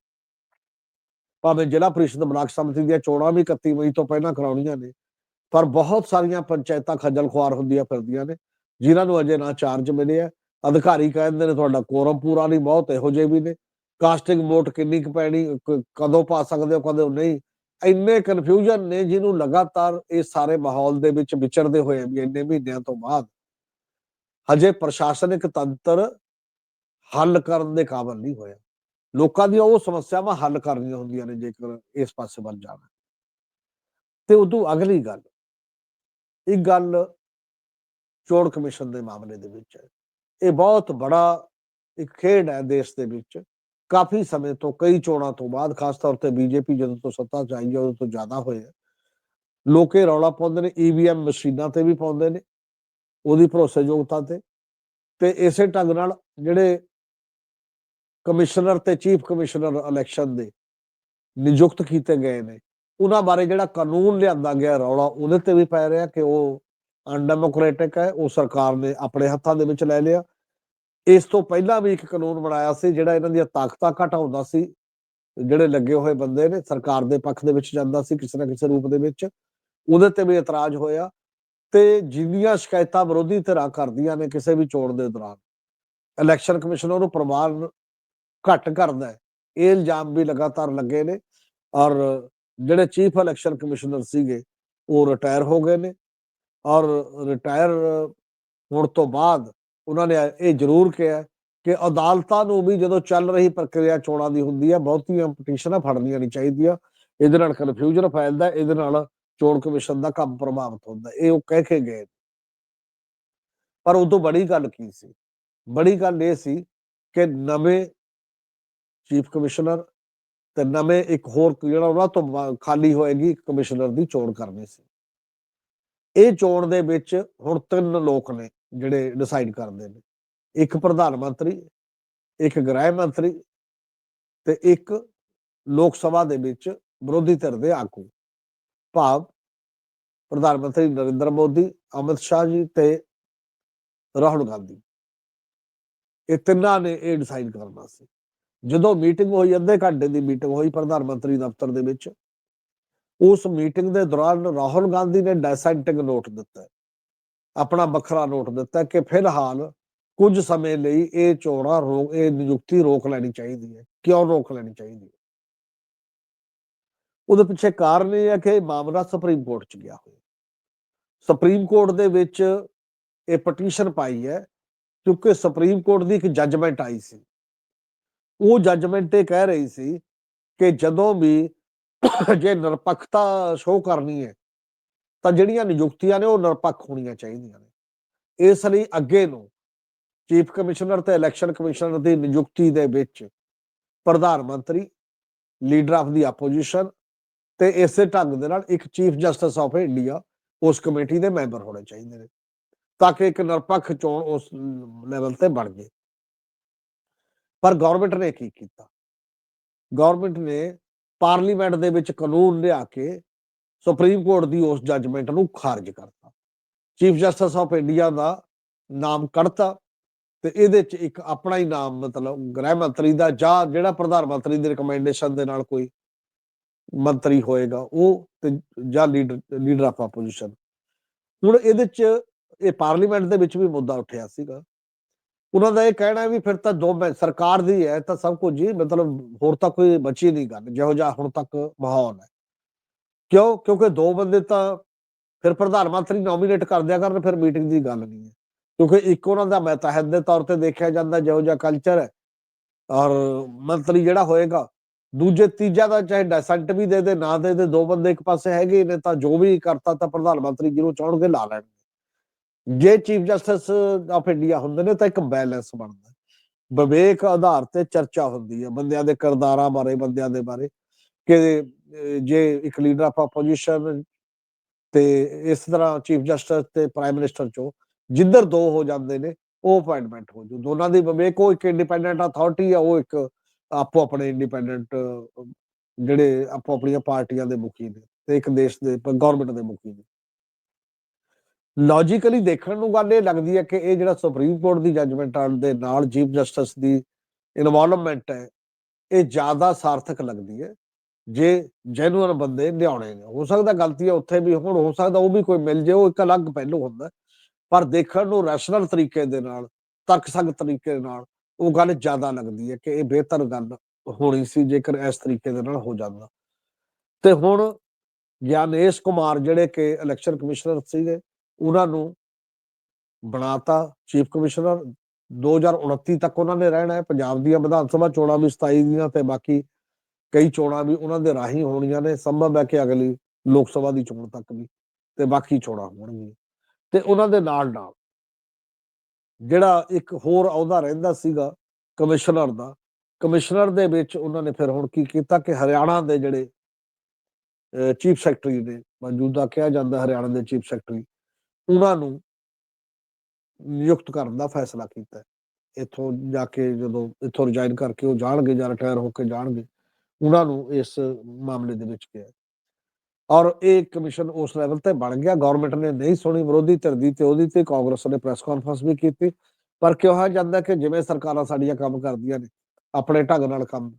ਭਾਵੇਂ ਜ਼ਿਲ੍ਹਾ ਪ੍ਰੀਸ਼ਦ ਬਲਾਕ ਸਮਿਤੀ ਦੀਆਂ ਚੋਣਾਂ ਵੀ 31 ਮਈ ਤੋਂ ਪਹਿਲਾਂ ਕਰਾਉਣੀਆਂ ਨੇ, ਪਰ ਬਹੁਤ ਸਾਰੀਆਂ ਪੰਚਾਇਤਾਂ ਖੱਜਲ ਖੁਆਰ ਹੁੰਦੀਆਂ ਫਿਰਦੀਆਂ ਨੇ, ਜਿਨ੍ਹਾਂ ਨੂੰ ਅਜੇ ਨਾ ਚਾਰਜ ਮਿਲਿਆ ਅਧਿਕਾਰੀ ਕਹਿੰਦੇ ਨੇ ਤੁਹਾਡਾ ਕੋਰਮ ਪੂਰਾ ਨਹੀਂ, ਬਹੁਤ ਇਹੋ ਜਿਹੇ ਵੀ ਨੇ। ਕਾਸਟਿੰਗ ਵੋਟ ਕਿੰਨੀ ਕੁ ਪੈਣੀ ਕਦੋਂ ਪਾ ਸਕਦੇ ਹੋ, ਕਦੋਂ ਨਹੀਂ। ਇੰਨੇ ਕਨਫਿਊਜ਼ਨ ਨੇ ਜਿਹਨੂੰ ਲਗਾਤਾਰ ਇਹ ਸਾਰੇ ਮਾਹੌਲ ਦੇ ਵਿੱਚ ਵਿਚਰਦੇ ਹੋਏ ਵੀ ਇੰਨੇ ਮਹੀਨਿਆਂ ਤੋਂ ਬਾਅਦ। ਹਜੇ ਪ੍ਰਸ਼ਾਸਨਿਕ ਤੰਤਰ ਹੱਲ ਕਰਨ ਦੇ ਕਾਬਲ ਨਹੀਂ ਹੋਇਆ। ਲੋਕਾਂ ਦੀਆਂ ਉਹ ਸਮੱਸਿਆਵਾਂ ਹੱਲ ਕਰਨੀਆਂ ਹੁੰਦੀਆਂ ਨੇ ਜੇਕਰ ਇਸ ਪਾਸੇ ਵੱਲ ਜਾਣਾ। ਤੇ ਉਦੋਂ ਅਗਲੀ ਗੱਲ, ਇੱਕ ਗੱਲ ਚੋਣ ਕਮਿਸ਼ਨ ਦੇ ਮਾਮਲੇ ਦੇ ਵਿੱਚ ਹੈ। ਇਹ ਬਹੁਤ ਬੜਾ ਇੱਕ ਖੇਡ ਹੈ ਦੇਸ਼ ਦੇ ਵਿੱਚ। ਕਾਫੀ ਸਮੇਂ ਤੋਂ, ਕਈ ਚੋਣਾਂ ਤੋਂ ਬਾਅਦ, ਖਾਸ ਤੌਰ ਤੇ ਬੀਜੇਪੀ ਜਦੋਂ ਤੋਂ ਸੱਤਾ ਚ ਆਈ ਹੈ, ਉਦੋਂ ਤੋਂ ਜ਼ਿਆਦਾ ਹੋਇਆ ਲੋਕੇ ਰੌਲਾ ਪਾਉਂਦੇ ਨੇ ਈਵੀਐਮ ਮਸ਼ੀਨਾਂ ਤੇ ਵੀ ਪਾਉਂਦੇ ਨੇ, ਉਹਦੀ ਭਰੋਸੇਯੋਗਤਾ ਤੇ। ਤੇ ਇਸੇ ਢੰਗ ਨਾਲ ਜਿਹੜੇ ਕਮਿਸ਼ਨਰ ਤੇ ਚੀਫ ਕਮਿਸ਼ਨਰ ਇਲੈਕਸ਼ਨ ਦੇ ਨਿਯੁਕਤ ਕੀਤੇ ਗਏ ਨੇ। ਉਹਨਾਂ ਬਾਰੇ ਜਿਹੜਾ ਕਾਨੂੰਨ ਲਿਆਂਦਾ ਗਿਆ ਰੌਲਾ, ਉਹਦੇ ਤੇ ਵੀ ਪੈ ਰਿਹਾ ਕਿ ਉਹ ਅਨਡੈਮੋਕ੍ਰੈਟਿਕ ਹੈ, ਉਹ ਸਰਕਾਰ ਨੇ ਆਪਣੇ ਹੱਥਾਂ ਦੇ ਵਿੱਚ ਲੈ ਲਿਆ। ਇਸ ਤੋਂ ਪਹਿਲਾਂ ਵੀ ਇੱਕ ਕਾਨੂੰਨ ਬਣਾਇਆ ਸੀ, ਜਿਹੜਾ ਇਹਨਾਂ ਦੀਆਂ ਤਾਕਤਾਂ ਘਟਾਉਂਦਾ ਸੀ, ਜਿਹੜੇ ਲੱਗੇ ਹੋਏ ਬੰਦੇ ਨੇ, ਸਰਕਾਰ ਦੇ ਪੱਖ ਦੇ ਵਿੱਚ ਜਾਂਦਾ ਸੀ ਕਿਸੇ ਨਾ ਕਿਸੇ ਰੂਪ ਦੇ ਵਿੱਚ, ਉਹਦੇ ਤੇ ਵੀ ਇਤਰਾਜ਼ ਹੋਇਆ ਤੇ ਜਿੰਨੀਆਂ ਸ਼ਿਕਾਇਤਾਂ ਵਿਰੋਧੀ ਧਿਰਾਂ ਕਰਦੀਆਂ ਨੇ ਕਿਸੇ ਵੀ ਚੋਣ ਦੇ ਦੌਰਾਨ। ਇਲੈਕਸ਼ਨ ਕਮਿਸ਼ਨ ਉਹਨੂੰ ਪ੍ਰਮਾਣ ਘੱਟ ਕਰਦਾ ਇਹ ਇਲਜ਼ਾਮ ਵੀ ਲਗਾਤਾਰ ਲੱਗੇ ਨੇ ਔਰ ਜਿਹੜੇ ਚੀਫ ਇਲੈਕਸ਼ਨ ਕਮਿਸ਼ਨਰ ਸੀਗੇ, ਉਹ ਰਿਟਾਇਰ ਹੋ ਗਏ ਨੇ ਔਰ ਰਿਟਾਇਰ ਹੋਣ ਤੋਂ ਬਾਅਦ ਉਹਨਾਂ ਨੇ ਇਹ ਜ਼ਰੂਰ ਕਿਹਾ ਕਿ ਅਦਾਲਤਾਂ ਨੂੰ ਵੀ ਜਦੋਂ ਚੱਲ ਰਹੀ ਪ੍ਰਕਿਰਿਆ ਚੋਣਾਂ ਦੀ ਹੁੰਦੀ ਹੈ, ਬਹੁਤੀਆਂ ਪਟੀਸ਼ਨਾਂ ਫੜਨੀਆਂ ਨਹੀਂ ਚਾਹੀਦੀਆਂ। ਇਹਦੇ ਨਾਲ ਕਨਫਿਊਜ਼ਨ ਫੈਲਦਾ ਇਹਦੇ ਨਾਲ ਚੋਣ ਕਮਿਸ਼ਨ ਦਾ ਕੰਮ ਪ੍ਰਭਾਵਿਤ ਹੁੰਦਾ ਇਹ ਉਹ ਕਹਿ ਕੇ ਗਏ ਪਰ ਉਦੋਂ ਬੜੀ ਗੱਲ ਕੀ ਸੀ? ਬੜੀ ਗੱਲ ਇਹ ਸੀ ਕਿ ਨਵੇਂ ਚੀਫ ਕਮਿਸ਼ਨਰ ਤੇ ਨਵੇਂ ਇੱਕ ਹੋਰ ਜਿਹੜਾ ਉਹਨਾਂ ਤੋਂ ਖਾਲੀ ਹੋਏਗੀ ਕਮਿਸ਼ਨਰ ਦੀ ਚੋਣ ਕਰਨੀ ਸੀ। ਇਹ ਚੋਣ ਦੇ ਵਿੱਚ ਹੁਣ ਤਿੰਨ ਲੋਕ ਨੇ ਜਿਹੜੇ ਡਿਸਾਈਡ ਕਰਦੇ ਨੇ। ਇੱਕ ਪ੍ਰਧਾਨ ਮੰਤਰੀ, ਇੱਕ ਗ੍ਰਹਿ ਮੰਤਰੀ ਤੇ ਇੱਕ ਲੋਕ ਸਭਾ ਦੇ ਵਿੱਚ ਵਿਰੋਧੀ ਧਿਰ ਦੇ ਆਗੂ। ਭਾਵ ਪ੍ਰਧਾਨ ਮੰਤਰੀ ਨਰਿੰਦਰ ਮੋਦੀ, ਅਮਿਤ ਸ਼ਾਹ ਜੀ ਤੇ ਰਾਹੁਲ ਗਾਂਧੀ। ਇਹ ਤਿੰਨਾਂ ਨੇ ਇਹ ਡਿਸਾਈਡ ਕਰਨਾ ਸੀ। ਜਦੋਂ ਮੀਟਿੰਗ ਹੋਈ, ਅੱਧੇ ਘੰਟੇ ਦੀ ਮੀਟਿੰਗ ਹੋਈ ਪ੍ਰਧਾਨ ਮੰਤਰੀ ਦਫ਼ਤਰ ਦੇ ਵਿੱਚ, ਉਸ ਮੀਟਿੰਗ ਦੇ ਦੌਰਾਨ ਰਾਹੁਲ ਗਾਂਧੀ ਨੇ ਡੈਸੈਂਟਿੰਗ ਨੋਟ ਦਿੱਤਾ। ਆਪਣਾ ਵੱਖਰਾ ਨੋਟ ਦਿੱਤਾ ਕਿ ਫਿਲਹਾਲ ਕੁਝ ਸਮੇਂ ਲਈ ਇਹ ਚੋਣਾਂ ਰੋਕ ਇਹ ਨਿਯੁਕਤੀ ਰੋਕ ਲੈਣੀ ਚਾਹੀਦੀ ਹੈ। ਕਿਉਂ ਰੋਕ ਲੈਣੀ ਚਾਹੀਦੀ ਹੈ? ਉਹਦੇ ਪਿੱਛੇ ਕਾਰਨ ਇਹ ਹੈ ਕਿ ਇਹ ਮਾਮਲਾ ਸੁਪਰੀਮ ਕੋਰਟ 'ਚ ਗਿਆ ਹੋਇਆ। ਸੁਪਰੀਮ ਕੋਰਟ ਦੇ ਵਿੱਚ ਇਹ ਪਟੀਸ਼ਨ ਪਾਈ ਹੈ ਕਿਉਂਕਿ ਸੁਪਰੀਮ ਕੋਰਟ ਦੀ ਇੱਕ ਜੱਜਮੈਂਟ ਆਈ ਸੀ। ਉਹ ਜੱਜਮੈਂਟ ਇਹ ਕਹਿ ਰਹੀ ਸੀ ਕਿ ਜਦੋਂ ਵੀ ਜੇ ਨਿਰਪੱਖਤਾ ਸ਼ੋਅ ਕਰਨੀ ਹੈ, ਤਾਂ ਜਿਹੜੀਆਂ ਨਿਯੁਕਤੀਆਂ ਨੇ ਉਹ ਨਿਰਪੱਖ ਹੋਣੀਆਂ ਚਾਹੀਦੀਆਂ ਨੇ। ਇਸ ਲਈ ਅੱਗੇ ਨੂੰ ਚੀਫ ਕਮਿਸ਼ਨਰ ਤੇ ਇਲੈਕਸ਼ਨ ਕਮਿਸ਼ਨਰ ਦੀ ਨਿਯੁਕਤੀ ਦੇ ਵਿੱਚ ਪ੍ਰਧਾਨ ਮੰਤਰੀ ਲੀਡਰ ਆਫ ਦੀ ਆਪੋਜੀਸ਼ਨ ਤੇ ਇਸੇ ਢੰਗ ਦੇ ਨਾਲ ਇੱਕ ਚੀਫ ਜਸਟਿਸ ਆਫ ਇੰਡੀਆ ਉਸ ਕਮੇਟੀ ਦੇ ਮੈਂਬਰ ਹੋਣੇ ਚਾਹੀਦੇ ਨੇ, ਤਾਂ ਕਿ ਇੱਕ ਨਿਰਪੱਖ ਚੋਣ ਉਸ ਲੈਵਲ ਤੇ ਬਣ ਜੇ ਪਰ ਗਵਰਨਮੈਂਟ ਨੇ ਕੀ ਕੀਤਾ? ਗਵਰਨਮੈਂਟ ਨੇ ਪਾਰਲੀਮੈਂਟ ਦੇ ਵਿੱਚ ਕਾਨੂੰਨ ਲਿਆ ਕੇ ਸੁਪਰੀਮ ਕੋਰਟ ਦੀ ਉਸ ਜੱਜਮੈਂਟ ਨੂੰ ਖਾਰਜ ਕਰਤਾ ਚੀਫ ਜਸਟਿਸ ਆਫ ਇੰਡੀਆ ਦਾ ਨਾਮ ਕੱਢਤਾ ਤੇ ਇਹਦੇ ਚ ਇੱਕ ਆਪਣਾ ਹੀ ਨਾਮ ਮਤਲਬ ਗ੍ਰਹਿ ਮੰਤਰੀ ਦਾ ਜਾਂ ਜਿਹੜਾ ਪ੍ਰਧਾਨ ਮੰਤਰੀ ਦੀ ਰეკਮੈਂਡੇਸ਼ਨ ਦੇ ਨਾਲ ਕੋਈ ਮੰਤਰੀ ਹੋਏਗਾ ਉਹ ਤੇ ਜਾਂ ਲੀਡਰ ਲੀਡਰ ਆਫ ਆਪੋਜੀਸ਼ਨ ਹੁਣ ਇਹਦੇ ਚ ਇਹ ਪਾਰਲੀਮੈਂਟ ਦੇ ਵਿੱਚ ਵੀ ਮੁੱਦਾ ਉੱਠਿਆ ਸੀਗਾ। ਉਹਨਾਂ ਦਾ ਇਹ ਕਹਿਣਾ ਵੀ ਫਿਰ ਤਾਂ ਦੋ ਮੈਂ, ਸਰਕਾਰ ਦੀ ਹੈ, ਤਾਂ ਸਭ ਕੁਝ ਹੀ ਮਤਲਬ ਹੋਰ ਤਾਂ ਕੋਈ ਬਚੀ ਨਹੀਂ ਗੱਲ, ਜਿਹੋ ਜਿਹਾ ਹੁਣ ਤੱਕ ਮਾਹੌਲ ਹੈ। ਕਿਉਂ? ਕਿਉਂਕਿ ਦੋ ਬੰਦੇ ਤਾਂ ਫਿਰ ਪ੍ਰਧਾਨ ਮੰਤਰੀ ਨੋਮੀਨੇਟ ਕਰ ਦਿਆ ਕਰਨ, ਫਿਰ ਮੀਟਿੰਗ ਦੀ ਗੱਲ ਨਹੀਂ ਹੈ। ਕਿਉਂਕਿ ਇੱਕ ਉਹਨਾਂ ਦਾ ਮਤਹਿਦ ਦੇ ਤੌਰ ਤੇ ਦੇਖਿਆ ਜਾਂਦਾ, ਜਿਹੋ ਜਿਹਾ ਕਲਚਰ ਹੈ। ਔਰ ਮੰਤਰੀ ਜਿਹੜਾ ਹੋਏਗਾ, ਦੂਜੇ ਤੀਜਾ ਦਾ ਚਾਹੇ ਡੈਸੈਂਟ ਵੀ ਦੇ ਦੇ, ਨਾ ਦੇ ਦੇ, ਦੋ ਬੰਦੇ ਇੱਕ ਪਾਸੇ ਹੈਗੇ ਨੇ, ਤਾਂ ਜੋ ਵੀ ਕਰਤਾ ਤਾਂ ਪ੍ਰਧਾਨ ਮੰਤਰੀ ਜਿਹਨੂੰ ਚਾਹਣਗੇ, ਲਾ ਲੈਣਗੇ। ਜੇ ਚੀਫ ਜਸਟਿਸ ਆਫ ਇੰਡੀਆ ਹੁੰਦੇ ਨੇ ਤਾਂ ਇੱਕ ਬੈਲੈਂਸ ਬਣਦਾ ਵਿਵੇਕ ਆਧਾਰ ਤੇ ਚਰਚਾ ਹੁੰਦੀ ਹੈ ਬੰਦਿਆਂ ਦੇ ਕਿਰਦਾਰਾਂ ਬਾਰੇ, ਬੰਦਿਆਂ ਦੇ ਬਾਰੇ ਕਿ ਜੇ ਇੱਕ ਲੀਡਰ ਆਫ ਆਪੋਜੀਸ਼ਨ ਤੇ ਇਸ ਤਰ੍ਹਾਂ ਚੀਫ ਜਸਟਿਸ ਤੇ ਪ੍ਰਾਈਮ ਮਿਨਿਸਟਰ ਚੋਂ ਜਿੱਧਰ ਦੋ ਹੋ ਜਾਂਦੇ ਨੇ, ਉਹ ਅਪਾਇੰਟਮੈਂਟ ਹੋ ਜੂ ਦੋਨਾਂ ਦੀ ਵਿਵੇਕ, ਉਹ ਇੱਕ ਇੰਡੀਪੈਂਡੈਂਟ ਅਥਾਰਟੀ ਆ, ਉਹ ਇੱਕ ਆਪੋ ਆਪਣੇ ਇੰਡੀਪੈਂਡੈਂਟ ਜਿਹੜੇ ਆਪੋ ਆਪਣੀਆਂ ਪਾਰਟੀਆਂ ਦੇ ਮੁਖੀ ਨੇ ਤੇ ਇੱਕ ਦੇਸ਼ ਦੇ ਗਵਰਨਮੈਂਟ ਦੇ ਮੁਖੀ ਨੇ। ਲੌਜੀਕਲੀ ਦੇਖਣ ਨੂੰ ਗੱਲ ਇਹ ਲੱਗਦੀ ਹੈ ਕਿ ਇਹ ਜਿਹੜਾ ਸੁਪਰੀਮ ਕੋਰਟ ਦੀ ਜੱਜਮੈਂਟ ਆਣ ਦੇ ਨਾਲ ਚੀਫ ਜਸਟਿਸ ਦੀ ਇਨਵੋਲਵਮੈਂਟ ਹੈ, ਇਹ ਜ਼ਿਆਦਾ ਸਾਰਥਕ ਲੱਗਦੀ ਹੈ, ਜੇ ਜੈਨੂਅਨ ਬੰਦੇ ਲਿਆਉਣੇ ਨੇ। ਹੋ ਸਕਦਾ ਗਲਤੀਆਂ ਉੱਥੇ ਵੀ ਹੋਣ ਹੋ ਸਕਦਾ ਉਹ ਵੀ ਕੋਈ ਮਿਲ ਜੇ, ਉਹ ਇੱਕ ਅਲੱਗ ਪਹਿਲੂ ਹੁੰਦਾ ਪਰ ਦੇਖਣ ਨੂੰ ਰੈਸ਼ਨਲ ਤਰੀਕੇ ਦੇ ਨਾਲ, ਤਰਕਸੰਗਤ ਤਰੀਕੇ ਨਾਲ ਉਹ ਗੱਲ ਜ਼ਿਆਦਾ ਲੱਗਦੀ ਹੈ ਕਿ ਇਹ ਬਿਹਤਰ ਗੱਲ ਹੋਣੀ ਸੀ, ਜੇਕਰ ਇਸ ਤਰੀਕੇ ਦੇ ਨਾਲ ਹੋ ਜਾਂਦਾ। ਤੇ ਹੁਣ ਗਿਆਨੇਸ਼ ਕੁਮਾਰ ਜਿਹੜੇ ਕਿ ਇਲੈਕਸ਼ਨ ਕਮਿਸ਼ਨਰ ਸੀਗੇ ਉਹਨਾਂ ਨੂੰ ਬਣਾਤਾ, ਚੀਫ ਕਮਿਸ਼ਨਰ 2029 ਤੱਕ ਉਹਨਾਂ ਨੇ ਰਹਿਣਾ ਹੈ। ਪੰਜਾਬ ਦੀਆਂ ਵਿਧਾਨ ਸਭਾ ਚੋਣਾਂ ਵੀ 27 ਦੀਆਂ ਤੇ ਬਾਕੀ ਕਈ ਚੋਣਾਂ ਵੀ ਉਹਨਾਂ ਦੇ ਰਾਹੀਂ ਹੋਣੀਆਂ ਨੇ। ਸੰਭਵ ਹੈ ਕਿ ਅਗਲੀ ਲੋਕ ਸਭਾ ਦੀ ਚੋਣ ਤੱਕ ਵੀ ਤੇ ਬਾਕੀ ਚੋਣਾਂ ਹੋਣਗੀਆਂ। ਤੇ ਉਹਨਾਂ ਦੇ ਨਾਲ ਨਾਲ ਜਿਹੜਾ ਇੱਕ ਹੋਰ ਅਹੁਦਾ ਰਹਿੰਦਾ ਸੀਗਾ ਕਮਿਸ਼ਨਰ ਦਾ, ਕਮਿਸ਼ਨਰ ਦੇ ਵਿੱਚ ਉਹਨਾਂ ਨੇ ਫਿਰ ਹੁਣ ਕੀ ਕੀਤਾ ਕਿ ਹਰਿਆਣਾ ਦੇ ਜਿਹੜੇ ਚੀਫ ਸੈਕਟਰੀ ਨੇ, ਮੌਜੂਦਾ ਕਿਹਾ ਜਾਂਦਾ ਹਰਿਆਣਾ ਦੇ ਚੀਫ ਸੈਕਟਰੀ ਉਹਨਾਂ ਨੂੰ ਨਿਯੁਕਤ ਕਰਨ ਦਾ ਫੈਸਲਾ ਕੀਤਾ ਇੱਥੋਂ ਜਾ ਕੇ ਜਦੋਂ ਇੱਥੋਂ ਰਿਜ਼ਾਈਨ ਕਰਕੇ ਉਹ ਜਾਣਗੇ ਜਾਂ ਰਿਟਾਇਰ ਹੋ ਕੇ ਜਾਣਗੇ, ਉਹਨਾਂ ਨੂੰ ਇਸ ਮਾਮਲੇ ਦੇ ਵਿੱਚ ਕਿਹਾ ਔਰ ਇਹ ਕਮਿਸ਼ਨ ਉਸ ਲੈਵਲ ਤੇ ਬਣ ਗਿਆ। ਗਵਰਨਮੈਂਟ ਨੇ ਨਹੀਂ ਸੁਣੀ ਵਿਰੋਧੀ ਧਿਰ ਦੀ ਤੇ ਉਹਦੀ ਤੇ ਕਾਂਗਰਸ ਨੇ ਪ੍ਰੈਸ ਕਾਨਫਰੰਸ ਵੀ ਕੀਤੀ। ਪਰ ਕਿਹਾ ਜਾਂਦਾ ਕਿ ਜਿਵੇਂ ਸਰਕਾਰਾਂ ਸਾਡੀਆਂ ਕੰਮ ਕਰਦੀਆਂ ਨੇ, ਆਪਣੇ ਢੰਗ ਨਾਲ ਕੰਮ,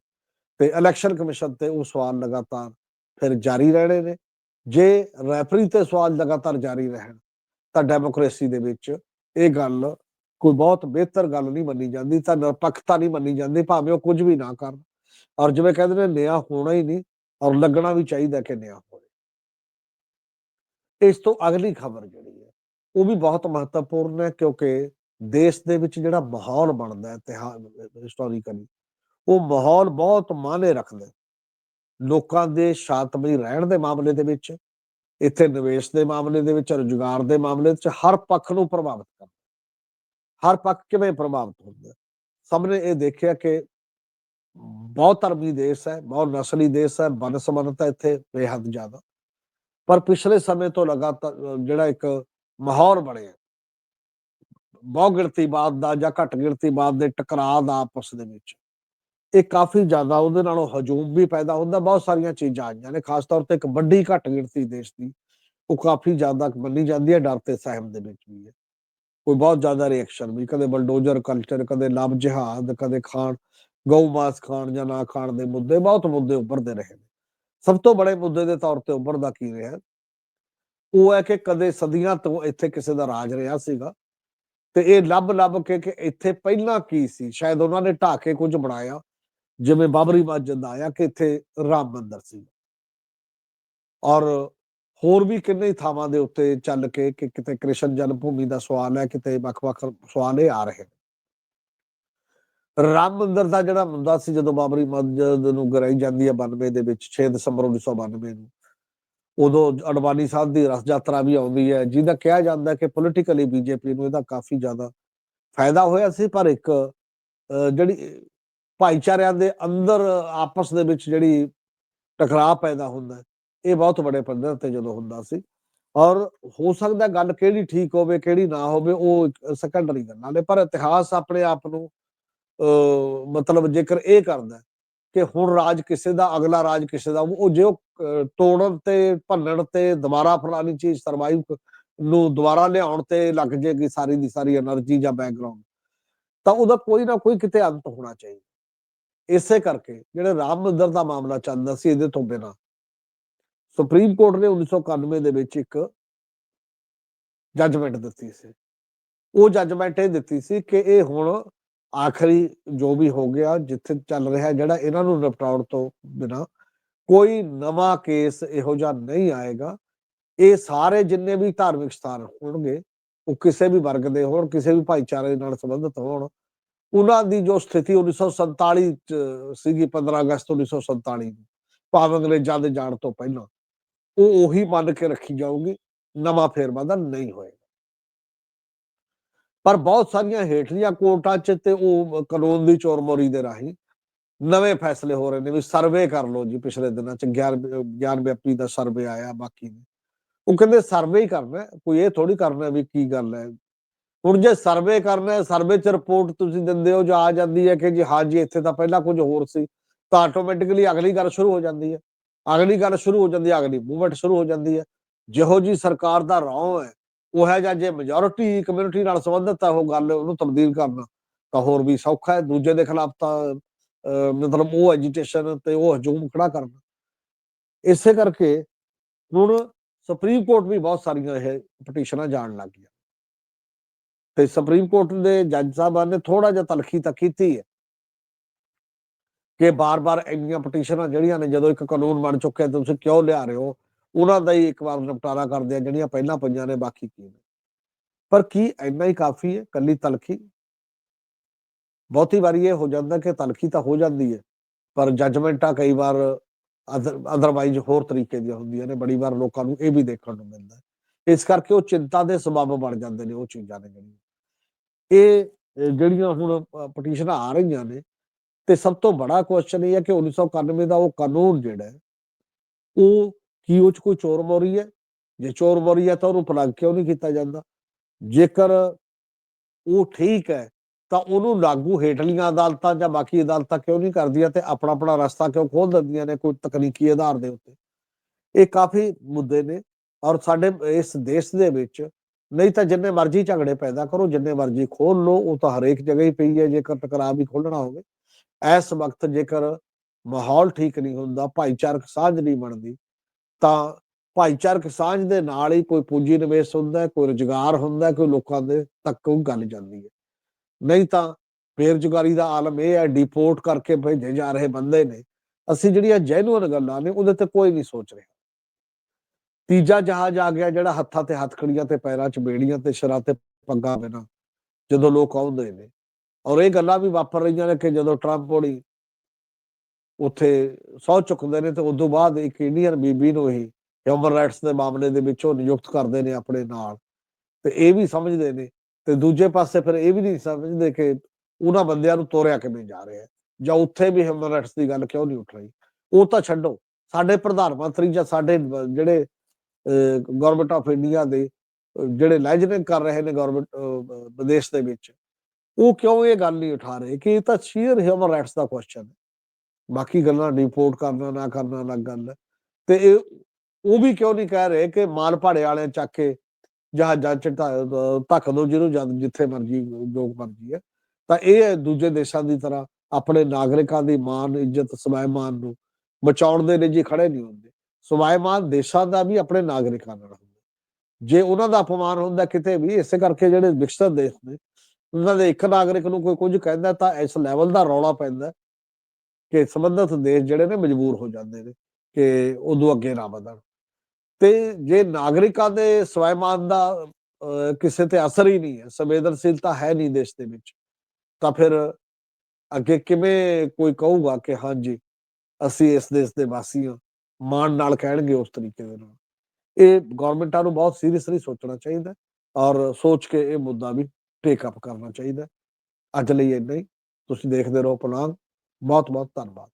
ਤੇ ਇਲੈਕਸ਼ਨ ਕਮਿਸ਼ਨ ਤੇ ਉਹ ਸਵਾਲ ਲਗਾਤਾਰ ਫਿਰ ਜਾਰੀ ਰਹਿਣੇ ਨੇ। ਜੇ ਰੈਫਰੀ ਤੇ ਸਵਾਲ ਲਗਾਤਾਰ ਜਾਰੀ ਰਹਿਣ ਤਾਂ ਡੈਮੋਕ੍ਰੇਸੀ ਦੇ ਵਿੱਚ ਇਹ ਗੱਲ ਕੋਈ ਬਹੁਤ ਬਿਹਤਰ ਗੱਲ ਨਹੀਂ ਮੰਨੀ ਜਾਂਦੀ, ਤਾਂ ਨਿਰਪੱਖਤਾ ਨਹੀਂ ਮੰਨੀ ਜਾਂਦੀ, ਭਾਵੇਂ ਉਹ ਕੁਝ ਵੀ ਨਾ ਕਰਨ। ਔਰ ਜਿਵੇਂ ਕਹਿੰਦੇ ਨੇ, ਨਿਆਂ ਹੋਣਾ ਹੀ ਨਹੀਂ, ਔਰ ਲੱਗਣਾ ਵੀ ਚਾਹੀਦਾ ਕਿ ਨਿਆਂ ਹੋਵੇ। ਇਸ ਤੋਂ ਅਗਲੀ ਖਬਰ ਜਿਹੜੀ ਹੈ, ਉਹ ਵੀ ਬਹੁਤ ਮਹੱਤਵਪੂਰਨ ਹੈ, ਕਿਉਂਕਿ ਦੇਸ਼ ਦੇ ਵਿੱਚ ਜਿਹੜਾ ਮਾਹੌਲ ਬਣਦਾ ਹੈ ਹਿਸਟੋਰੀਕਲੀ ਉਹ ਮਾਹੌਲ ਬਹੁਤ ਮਾਇਨੇ ਰੱਖਦਾ ਲੋਕਾਂ ਦੇ ਸ਼ਾਂਤਮਈ ਰਹਿਣ ਦੇ ਮਾਮਲੇ ਦੇ ਵਿੱਚ ਇੱਥੇ ਨਿਵੇਸ਼ ਦੇ ਮਾਮਲੇ ਦੇ ਵਿੱਚ ਰੁਜ਼ਗਾਰ ਦੇ ਮਾਮਲੇ ਵਿੱਚ ਹਰ ਪੱਖ ਨੂੰ ਪ੍ਰਭਾਵਿਤ ਕਰਦਾ ਹਰ ਪੱਖ ਕਿਵੇਂ ਪ੍ਰਭਾਵਿਤ ਹੁੰਦਾ ਸਭ ਨੇ ਇਹ ਦੇਖਿਆ ਕਿ ਬਹੁਤ ਧਰਮੀ ਦੇਸ਼ ਹੈ, ਬਹੁਤ ਨਸਲੀ ਦੇਸ਼ ਹੈ ਬਨਸਬਨਤਾ ਇੱਥੇ ਬੇਹੱਦ ਜ਼ਿਆਦਾ। ਪਰ ਪਿਛਲੇ ਸਮੇਂ ਤੋਂ ਲਗਾਤਾਰ ਜਿਹੜਾ ਇੱਕ ਮਾਹੌਲ ਬਣਿਆ ਬਹੁ ਗਿਣਤੀਵਾਦ ਦਾ ਜਾਂ ਘੱਟ ਗਿਣਤੀਵਾਦ ਦੇ ਟਕਰਾਅ ਦਾ ਆਪਸ ਦੇ ਵਿੱਚ। ਇਹ ਕਾਫੀ ਜ਼ਿਆਦਾ ਉਹਦੇ ਨਾਲੋਂ ਹਜੂਮ ਵੀ ਪੈਦਾ ਹੁੰਦਾ, ਬਹੁਤ ਸਾਰੀਆਂ ਚੀਜ਼ਾਂ ਆਈਆਂ ਨੇ, ਖਾਸ ਤੌਰ ਤੇ ਇੱਕ ਵੱਡੀ ਘੱਟ ਗਿਣਤੀ ਦੇਸ਼ ਦੀ, ਉਹ ਕਾਫੀ ਜ਼ਿਆਦਾ ਮੰਨੀ ਜਾਂਦੀ ਹੈ, ਡਰ ਤੇ ਸਹਿਮ ਦੇ ਵਿੱਚ ਵੀ ਹੈ। ਕੋਈ ਬਹੁਤ ਜ਼ਿਆਦਾ ਰਿਐਕਸ਼ਨ ਵੀ, ਕਦੇ ਬਲਡੋਜ਼ਰ ਕਲਚਰ ਕਦੇ ਲਵ ਜਿਹਾਦ ਕਦੇ ਖਾਣ, ਗਊ ਮਾਸ ਖਾਣ ਜਾਂ ਨਾ ਖਾਣ ਦੇ ਮੁੱਦੇ, ਬਹੁਤ ਮੁੱਦੇ ਉੱਭਰਦੇ ਰਹੇ ਨੇ। ਸਭ ਤੋਂ ਬੜੇ ਮੁੱਦੇ ਦੇ ਤੌਰ ਤੇ ਉੱਭਰਦਾ ਕੀ ਰਿਹਾ? ਉਹ ਹੈ ਕਿ ਕਦੇ ਸਦੀਆਂ ਤੋਂ ਇੱਥੇ ਕਿਸੇ ਦਾ ਰਾਜ ਰਿਹਾ ਸੀਗਾ ਤੇ ਇਹ ਲੱਭ ਲੱਭ ਕੇ ਕਿ ਇੱਥੇ ਪਹਿਲਾਂ ਕੀ ਸੀ? ਸ਼ਾਇਦ ਉਹਨਾਂ ਨੇ ਢਾਹ ਕੇ ਕੁਝ ਬਣਾਇਆ ਜਿਵੇਂ ਬਾਬਰੀ ਮਸਜਿਦ ਦਾ ਆਇਆ ਕਿ ਇੱਥੇ ਰਾਮ ਮੰਦਰ ਸੀ। ਔਰ ਹੋਰ ਵੀ ਕਿੰਨੇ ਥਾਵਾਂ ਦੇ ਉੱਤੇ ਚੱਲ ਕੇ ਕਿ ਕਿਤੇ ਕ੍ਰਿਸ਼ਨ ਜਨਮ ਭੂਮੀ ਦਾ ਸਵਾਲ ਹੈ, ਕਿਤੇ ਵੱਖ-ਵੱਖ ਸਵਾਲ ਇਹ ਆ ਰਹੇ ਨੇ। ਰਾਮ ਮੰਦਰ ਦਾ ਜਿਹੜਾ ਮੁੱਦਾ ਸੀ, ਜਦੋਂ ਬਾਬਰੀ ਮਸਜਿਦ ਨੂੰ ਗਰਾਈ ਜਾਂਦੀ ਹੈ 92 ਦੇ ਵਿੱਚ 6 ਦਸੰਬਰ 1992 ਨੂੰ, ਉਦੋਂ ਅਡਵਾਨੀ ਸਾਹਿਬ ਦੀ ਰਥ ਯਾਤਰਾ ਵੀ ਆਉਂਦੀ ਹੈ, ਜਿਹਦਾ ਕਿਹਾ ਜਾਂਦਾ ਕਿ ਪੋਲੀਟੀਕਲੀ ਬੀਜੇਪੀ ਨੂੰ ਇਹਦਾ ਕਾਫੀ ਜ਼ਿਆਦਾ ਫਾਇਦਾ ਹੋਇਆ ਸੀ, ਪਰ ਇੱਕ ਜਿਹੜੀ ਭਾਈਚਾਰਿਆਂ ਦੇ ਅੰਦਰ ਆਪਸ ਦੇ ਵਿੱਚ ਜਿਹੜੀ ਟਕਰਾਅ ਪੈਦਾ ਹੁੰਦਾ ਇਹ ਬਹੁਤ ਵੱਡੇ ਪੱਧਰ ਤੇ ਜਦੋਂ ਹੁੰਦਾ ਸੀ ਔਰ ਹੋ ਸਕਦਾ ਗੱਲ ਕਿਹੜੀ ਠੀਕ ਹੋਵੇ, ਕਿਹੜੀ ਨਾ ਹੋਵੇ, ਉਹ ਸੈਕੰਡਰੀ ਗੱਲਾਂ ਨੇ, ਪਰ ਇਤਿਹਾਸ ਆਪਣੇ ਆਪ ਨੂੰ ਮਤਲਬ ਜੇਕਰ ਇਹ ਕਰਦਾ ਕਿ ਹੁਣ ਰਾਜ ਕਿਸੇ ਦਾ, ਅਗਲਾ ਰਾਜ ਕਿਸੇ ਦਾ, ਉਹ ਜੇ ਉਹ ਤੋੜਨ ਤੇ, ਭੰਨਣ ਤੇ ਦੁਬਾਰਾ ਫਲਾਣੀ ਚੀਜ਼ ਸਰਵਾਈਵ ਨੂੰ ਦੁਬਾਰਾ ਲਿਆਉਣ ਤੇ ਲੱਗ ਜੇਗੀ ਸਾਰੀ ਦੀ ਸਾਰੀ એનર્ਜੀ ਜਾਂ ਬੈਕਗ੍ਰਾਉਂਡ ਤਾਂ ਉਹਦਾ ਕੋਈ ਨਾ ਕੋਈ ਕਿਤੇ ਅੰਤ ਹੋਣਾ ਚਾਹੀਦਾ। ਇਸੇ ਕਰਕੇ ਜਿਹੜੇ ਰਾਮ ਮੰਦਰ ਦਾ ਮਾਮਲਾ ਚੱਲਦਾ ਸੀ ਇਹਦੇ ਤੋਂ ਬਿਨਾ। ਸੁਪਰੀਮ ਕੋਰਟ ਨੇ 1991 ਦੇ ਵਿੱਚ ਇੱਕ ਜੱਜਮੈਂਟ ਦਿੱਤੀ ਸੀ। ਉਹ ਜੱਜਮੈਂਟ ਇਹ ਦਿੱਤੀ ਸੀ ਕਿ ਇਹ ਹੁਣ ਆਖਰੀ ਜੋ ਵੀ ਹੋ ਗਿਆ, ਜਿੱਥੇ ਚੱਲ ਰਿਹਾ ਜਿਹੜਾ ਇਹਨਾਂ ਨੂੰ ਨਿਪਟਾਉਣ ਤੋਂ ਬਿਨਾ ਕੋਈ ਨਵਾਂ ਕੇਸ ਇਹੋ ਜਿਹਾ ਨਹੀਂ ਆਏਗਾ। ਇਹ ਸਾਰੇ ਜਿੰਨੇ ਵੀ ਧਾਰਮਿਕ ਸਥਾਨ ਹੋਣਗੇ, ਉਹ ਕਿਸੇ ਵੀ ਵਰਗ ਦੇ ਹੋਣ, ਕਿਸੇ ਵੀ ਭਾਈਚਾਰੇ ਨਾਲ ਸੰਬੰਧਿਤ ਹੋਣ ਉਹਨਾਂ ਦੀ ਜੋ ਸਥਿਤੀ 1947 ਚ ਸੀਗੀ 15 ਅਗਸਤ 1947 ਨੂੰ ਭਾਵੇਂ ਅੰਗਰੇਜ਼ਾਂ ਦੇ ਜਾਣ ਤੋਂ ਪਹਿਲਾਂ, ਉਹ ਉਹੀ ਮੰਨ ਕੇ ਰੱਖੀ ਜਾਊਗੀ, ਨਵਾਂ ਫੇਰਬਦਲ ਨਹੀਂ ਹੋਏਗਾ। ਪਰ ਬਹੁਤ ਸਾਰੀਆਂ ਹੇਠਲੀਆਂ ਕੋਰਟਾਂ 'ਚ ਤੇ ਉਹ ਕਾਨੂੰਨ ਦੀ ਚੋਰਮੋਰੀ ਦੇ ਰਾਹੀਂ ਨਵੇਂ ਫੈਸਲੇ ਹੋ ਰਹੇ ਨੇ ਵੀ ਸਰਵੇ ਕਰ ਲਓ ਜੀ ਪਿਛਲੇ ਦਿਨਾਂ 'ਚ, ਗਿਆਨ ਗਿਆਨ ਵਿਅਕਤੀ ਦਾ ਸਰਵੇ ਆਇਆ, ਬਾਕੀ ਨੇ ਉਹ ਕਹਿੰਦੇ ਸਰਵੇ ਹੀ ਕਰਨਾ, ਕੋਈ ਇਹ ਥੋੜੀ ਕਰਨਾ ਵੀ ਕੀ ਗੱਲ ਹੈ ਹੁਣ ਜੇ ਸਰਵੇ ਕਰਨਾ ਹੈ, ਸਰਵੇ 'ਚ ਰਿਪੋਰਟ ਤੁਸੀਂ ਦਿੰਦੇ ਹੋ, ਜੋ ਆ ਜਾਂਦੀ ਹੈ ਕਿ ਜੀ ਹਾਂ ਜੀ, ਇੱਥੇ ਤਾਂ ਪਹਿਲਾਂ ਕੁਝ ਹੋਰ ਸੀ, ਤਾਂ ਆਟੋਮੈਟਿਕਲੀ ਅਗਲੀ ਗੱਲ ਸ਼ੁਰੂ ਹੋ ਜਾਂਦੀ ਹੈ। ਅਗਲੀ ਗੱਲ ਸ਼ੁਰੂ ਹੋ ਜਾਂਦੀ ਹੈ, ਅਗਲੀ ਮੂਵਮੈਂਟ ਸ਼ੁਰੂ ਹੋ ਜਾਂਦੀ ਹੈ। ਜਿਹੋ ਜੀ ਸਰਕਾਰ ਦਾ ਰੌਂ ਹੈ, ਉਹ ਹੈ ਜਾਂ ਜੇ ਮੈਜੋਰਿਟੀ ਕਮਿਊਨਿਟੀ ਨਾਲ ਸੰਬੰਧਿਤ ਹੈ ਉਹ ਗੱਲ ਉਹਨੂੰ ਤਬਦੀਲ ਕਰਨਾ, ਤਾਂ ਹੋਰ ਵੀ ਸੌਖਾ ਹੈ। ਦੂਜੇ ਦੇ ਖਿਲਾਫ ਤਾਂ ਮਤਲਬ ਉਹ ਐਜੀਟੇਸ਼ਨ ਤੇ ਉਹ ਹਜੂਮ ਖੜਾ ਕਰਨਾ। ਇਸੇ ਕਰਕੇ ਹੁਣ ਸੁਪਰੀਮ ਕੋਰਟ ਵੀ ਬਹੁਤ ਸਾਰੀਆਂ ਇਹ ਪਟੀਸ਼ਨਾਂ ਜਾਣ ਲੱਗ ਗਈਆਂ। ਤੇ ਸੁਪਰੀਮ ਕੋਰਟ ਦੇ ਜੱਜ ਸਾਹਿਬਾਨ ਨੇ ਥੋੜਾ ਜਿਹਾ ਤਲਖੀ ਤਾਂ ਕੀਤੀ ਹੈ ਕਿ ਬਾਰ-ਬਾਰ ਇੰਨੀਆਂ ਪਟੀਸ਼ਨਾਂ ਜਿਹੜੀਆਂ ਨੇ, ਜਦੋਂ ਇੱਕ ਕਾਨੂੰਨ ਬਣ ਚੁੱਕਿਆ ਤੁਸੀਂ ਕਿਉਂ ਲਿਆ ਰਹੇ ਹੋ, ਉਹਨਾਂ ਦਾ ਹੀ ਇੱਕ ਵਾਰ ਨਿਪਟਾਰਾ ਕਰਦੇ ਆ, ਜਿਹੜੀਆਂ ਪਹਿਲਾਂ ਪਈਆਂ ਨੇ, ਬਾਕੀ ਕੀ ਨੇ। ਪਰ ਕੀ ਇੰਨਾ ਹੀ ਕਾਫੀ ਹੈ ਕੱਲੀ ਤਲਖੀ? ਬਹੁਤੀ ਵਾਰੀ ਇਹ ਹੋ ਜਾਂਦਾ ਕਿ ਤਲਖੀ ਤਾਂ ਹੋ ਜਾਂਦੀ ਹੈ, ਪਰ ਜੱਜਮੈਂਟਾਂ ਕਈ ਵਾਰ ਅਦਰਵਾਈਜ਼ ਹੋਰ ਤਰੀਕੇ ਦੀਆਂ ਹੁੰਦੀਆਂ ਨੇ, ਬੜੀ ਵਾਰ ਲੋਕਾਂ ਨੂੰ ਇਹ ਵੀ ਦੇਖਣ ਨੂੰ ਮਿਲਦਾ ਇਸ ਕਰਕੇ ਉਹ ਚਿੰਤਾ ਦੇ ਸਬਬ ਬਣ ਜਾਂਦੇ ਨੇ, ਉਹ ਚੀਜ਼ਾਂ ਨੇ ਜਿਹੜੀਆਂ। ਇਹ ਜਿਹੜੀਆਂ ਹੁਣ ਪਟੀਸ਼ਨਾਂ ਆ ਰਹੀਆਂ ਨੇ, ਤੇ ਸਭ ਤੋਂ ਬੜਾ ਕੁਐਸਚਨ ਇਹ ਹੈ ਕਿ 1991 ਦਾ ਉਹ ਕਾਨੂੰਨ ਜਿਹੜਾ ਹੈ, ਉਹ ਕੀ ਉਹ ਚ ਕੋਈ ਚੋਰ ਮੋਰੀ ਹੈ? ਜੇ ਚੋਰ ਮੋਰੀ ਹੈ ਤਾਂ ਉਹਨੂੰ ਪਲੱਗ ਕਿਉਂ ਨਹੀਂ ਕੀਤਾ ਜਾਂਦਾ? ਜੇਕਰ ਉਹ ਠੀਕ ਹੈ, ਤਾਂ ਉਹਨੂੰ ਲਾਗੂ ਹੇਠਲੀਆਂ ਅਦਾਲਤਾਂ ਜਾਂ ਬਾਕੀ ਅਦਾਲਤਾਂ ਕਿਉਂ ਨਹੀਂ ਕਰਦੀਆਂ ਤੇ ਆਪਣਾ ਆਪਣਾ ਰਸਤਾ ਕਿਉਂ ਖੋਲ ਦਿੰਦੀਆਂ ਨੇ ਕੋਈ ਤਕਨੀਕੀ ਆਧਾਰ ਦੇ ਉੱਤੇ? ਇਹ ਕਾਫੀ ਮੁੱਦੇ ਨੇ ਔਰ ਸਾਡੇ, ਇਸ ਦੇਸ਼ ਦੇ ਵਿੱਚ ਨਹੀਂ ਤਾਂ ਜਿੰਨੇ ਮਰਜ਼ੀ ਝਗੜੇ ਪੈਦਾ ਕਰੋ, ਜਿੰਨੇ ਮਰਜ਼ੀ ਖੋਲ ਲਓ, ਉਹ ਤਾਂ ਹਰੇਕ ਜਗ੍ਹਾ ਹੀ ਪਈ ਹੈ, ਜੇਕਰ ਟਕਰਾਅ ਵੀ ਖੋਲਣਾ ਹੋਵੇ। ਇਸ ਵਕਤ ਜੇਕਰ ਮਾਹੌਲ ਠੀਕ ਨਹੀਂ ਹੁੰਦਾ, ਭਾਈਚਾਰਕ ਸਾਂਝ ਨਹੀਂ ਬਣਦੀ, ਤਾਂ ਭਾਈਚਾਰਕ ਸਾਂਝ ਦੇ ਨਾਲ ਹੀ ਕੋਈ ਪੂੰਜੀ ਨਿਵੇਸ਼ ਹੁੰਦਾ ਕੋਈ ਰੁਜ਼ਗਾਰ ਹੁੰਦਾ ਕੋਈ ਲੋਕਾਂ ਦੇ ਤੱਕ ਉਹ ਗੱਲ ਜਾਂਦੀ ਹੈ। ਨਹੀਂ ਤਾਂ ਬੇਰੁਜ਼ਗਾਰੀ ਦਾ ਆਲਮ ਇਹ ਹੈ ਡਿਪੋਰਟ ਕਰਕੇ ਭੇਜੇ ਜਾ ਰਹੇ ਬੰਦੇ ਨੇ। ਅਸੀਂ ਜਿਹੜੀਆਂ ਜੈਨੂਅਨ ਗੱਲਾਂ ਨੇ, ਉਹਦੇ ਤੇ ਕੋਈ ਨਹੀਂ ਸੋਚ ਰਿਹਾ। ਤੀਜਾ ਜਹਾਜ਼ ਆ ਗਿਆ ਜਿਹੜਾ ਹੱਥਾਂ ਤੇ ਹੱਥਕੜੀਆਂ ਤੇ, ਪੈਰਾਂ 'ਚ ਬੇੜੀਆਂ ਤੇ, ਸ਼ਰਾਂ ਤੇ ਪੱਗਾਂ ਬਿਨਾ, ਜਦੋਂ ਲੋਕ ਆਉਂਦੇ ਨੇ। ਔਰ ਇਹ ਗੱਲਾਂ ਵੀ ਵਾਪਰ ਰਹੀਆਂ ਨੇ ਕਿ ਜਦੋਂ ਟਰੰਪ ਹੋਣੀ, ਉੱਥੇ ਸੌ ਚੁੱਕਦੇ ਨੇ ਤੇ ਉਸ ਤੋਂ ਬਾਅਦ ਇੱਕ ਇੰਡੀਅਨ ਬੀਬੀ ਨੂੰ ਹੀ ਹਿਊਮਨ ਰਾਈਟਸ ਦੇ ਮਾਮਲੇ ਦੇ ਵਿੱਚ ਉਹ ਨਿਯੁਕਤ ਕਰਦੇ ਨੇ ਆਪਣੇ ਨਾਲ। ਤੇ ਇਹ ਵੀ ਸਮਝਦੇ ਨੇ ਤੇ ਦੂਜੇ ਪਾਸੇ ਫਿਰ ਇਹ ਵੀ ਨਹੀਂ ਸਮਝਦੇ ਕਿ ਉਹਨਾਂ ਬੰਦਿਆਂ ਨੂੰ ਤੋਰਿਆ ਕਿਵੇਂ ਜਾ ਰਿਹਾ ਜਾਂ ਉੱਥੇ ਵੀ ਹਿਊਮਨ ਰਾਈਟਸ ਦੀ ਗੱਲ ਕਿਉਂ ਨਹੀਂ ਉੱਠ ਰਹੀ? ਉਹ ਤਾਂ ਛੱਡੋ, ਸਾਡੇ ਪ੍ਰਧਾਨ ਮੰਤਰੀ ਜਾਂ ਸਾਡੇ ਜਿਹੜੇ ਗਵਰਨਮੈਂਟ ਆਫ ਇੰਡੀਆ ਦੇ ਜਿਹੜੇ ਲੈਜਨਿੰਗ ਕਰ ਰਹੇ ਨੇ ਗਵਰਨਮੈਂਟ ਵਿਦੇਸ਼ ਦੇ ਵਿੱਚ, ਉਹ ਕਿਉਂ ਇਹ ਗੱਲ ਨਹੀਂ ਉਠਾ ਰਹੇ? ਕਿ ਇਹ ਤਾਂ ਸ਼ੀਅਰ ਹਿਊਮਨ ਰਾਈਟਸ ਦਾ ਕੁਐਸਚਨ ਹੈ। ਬਾਕੀ ਗੱਲਾਂ ਰਿਪੋਰਟ ਕਰਨਾ, ਨਾ ਕਰਨਾ, ਅਲੱਗ ਗੱਲ ਹੈ। ਤੇ ਇਹ, ਉਹ ਵੀ ਕਿਉਂ ਨਹੀਂ ਕਹਿ ਰਹੇ ਕਿ ਮਾਲ ਭਾੜੇ ਵਾਲੇ ਚੱਕ ਕੇ ਜਹਾਜ਼ਾਂ ਚ ਧੱਕ ਦੋ ਜਿਹਨੂੰ ਜਿੱਥੇ ਮਰਜ਼ੀ ਲੋਕ ਮਰਜ਼ੀ ਹੈ। ਤਾਂ ਇਹ ਦੂਜੇ ਦੇਸ਼ਾਂ ਦੀ ਤਰ੍ਹਾਂ ਆਪਣੇ ਨਾਗਰਿਕਾਂ ਦੀ ਮਾਨ, ਇੱਜ਼ਤ ਸਵੈਮਾਨ ਨੂੰ ਬਚਾਉਣ ਦੇ ਲਈ ਜੀ ਖੜੇ ਨਹੀਂ ਹੁੰਦੇ। ਸਵਾਇਮਾਨ ਦੇਸ਼ਾਂ ਦਾ ਵੀ ਆਪਣੇ ਨਾਗਰਿਕਾਂ ਨਾਲ ਹੁੰਦਾ। ਜੇ ਉਹਨਾਂ ਦਾ ਅਪਮਾਨ ਹੁੰਦਾ ਕਿਤੇ ਵੀ, ਇਸੇ ਕਰਕੇ ਜਿਹੜੇ ਵਿਕਸਿਤ ਦੇਸ਼ ਨੇ, ਉਹਨਾਂ ਦੇ ਇੱਕ ਨਾਗਰਿਕ ਨੂੰ ਕੋਈ ਕੁਝ ਕਹਿੰਦਾ ਤਾਂ ਇਸ ਲੈਵਲ ਦਾ ਰੌਲਾ ਪੈਂਦਾ ਕਿ ਸੰਬੰਧਿਤ ਦੇਸ਼ ਜਿਹੜੇ ਨੇ ਮਜਬੂਰ ਹੋ ਜਾਂਦੇ ਨੇ ਕਿ ਉਦੋਂ ਅੱਗੇ ਨਾ ਵਧਣ। ਤੇ ਜੇ ਨਾਗਰਿਕਾਂ ਦੇ ਸਵੈਮਾਨ ਦਾ ਕਿਸੇ ਤੇ ਅਸਰ ਹੀ ਨਹੀਂ ਹੈ, ਸੰਵੇਦਨਸ਼ੀਲਤਾ ਹੈ ਨਹੀਂ ਦੇਸ਼ ਦੇ ਵਿੱਚ, ਤਾਂ ਫਿਰ ਅੱਗੇ ਕਿਵੇਂ ਕੋਈ ਕਹੂਗਾ ਕਿ ਹਾਂਜੀ, ਅਸੀਂ ਇਸ ਦੇਸ਼ ਦੇ ਵਾਸੀ ਹਾਂ। ਮਾਣ ਨਾਲ ਕਹਿਣਗੇ ਉਸ ਤਰੀਕੇ ਦੇ ਨਾਲ। ਇਹ ਗਵਰਨਮੈਂਟਾਂ ਨੂੰ ਬਹੁਤ ਸੀਰੀਅਸਲੀ ਸੋਚਣਾ ਚਾਹੀਦਾ ਔਰ ਸੋਚ ਕੇ ਇਹ ਮੁੱਦਾ ਵੀ ਟੇਕ ਅਪ ਕਰਨਾ ਚਾਹੀਦਾ। ਅੱਜ ਲਈ ਇੰਨਾ ਹੀ। ਤੁਸੀਂ ਦੇਖਦੇ ਰਹੋ ਪਨਾਗ ਬਹੁਤ ਬਹੁਤ ਧੰਨਵਾਦ।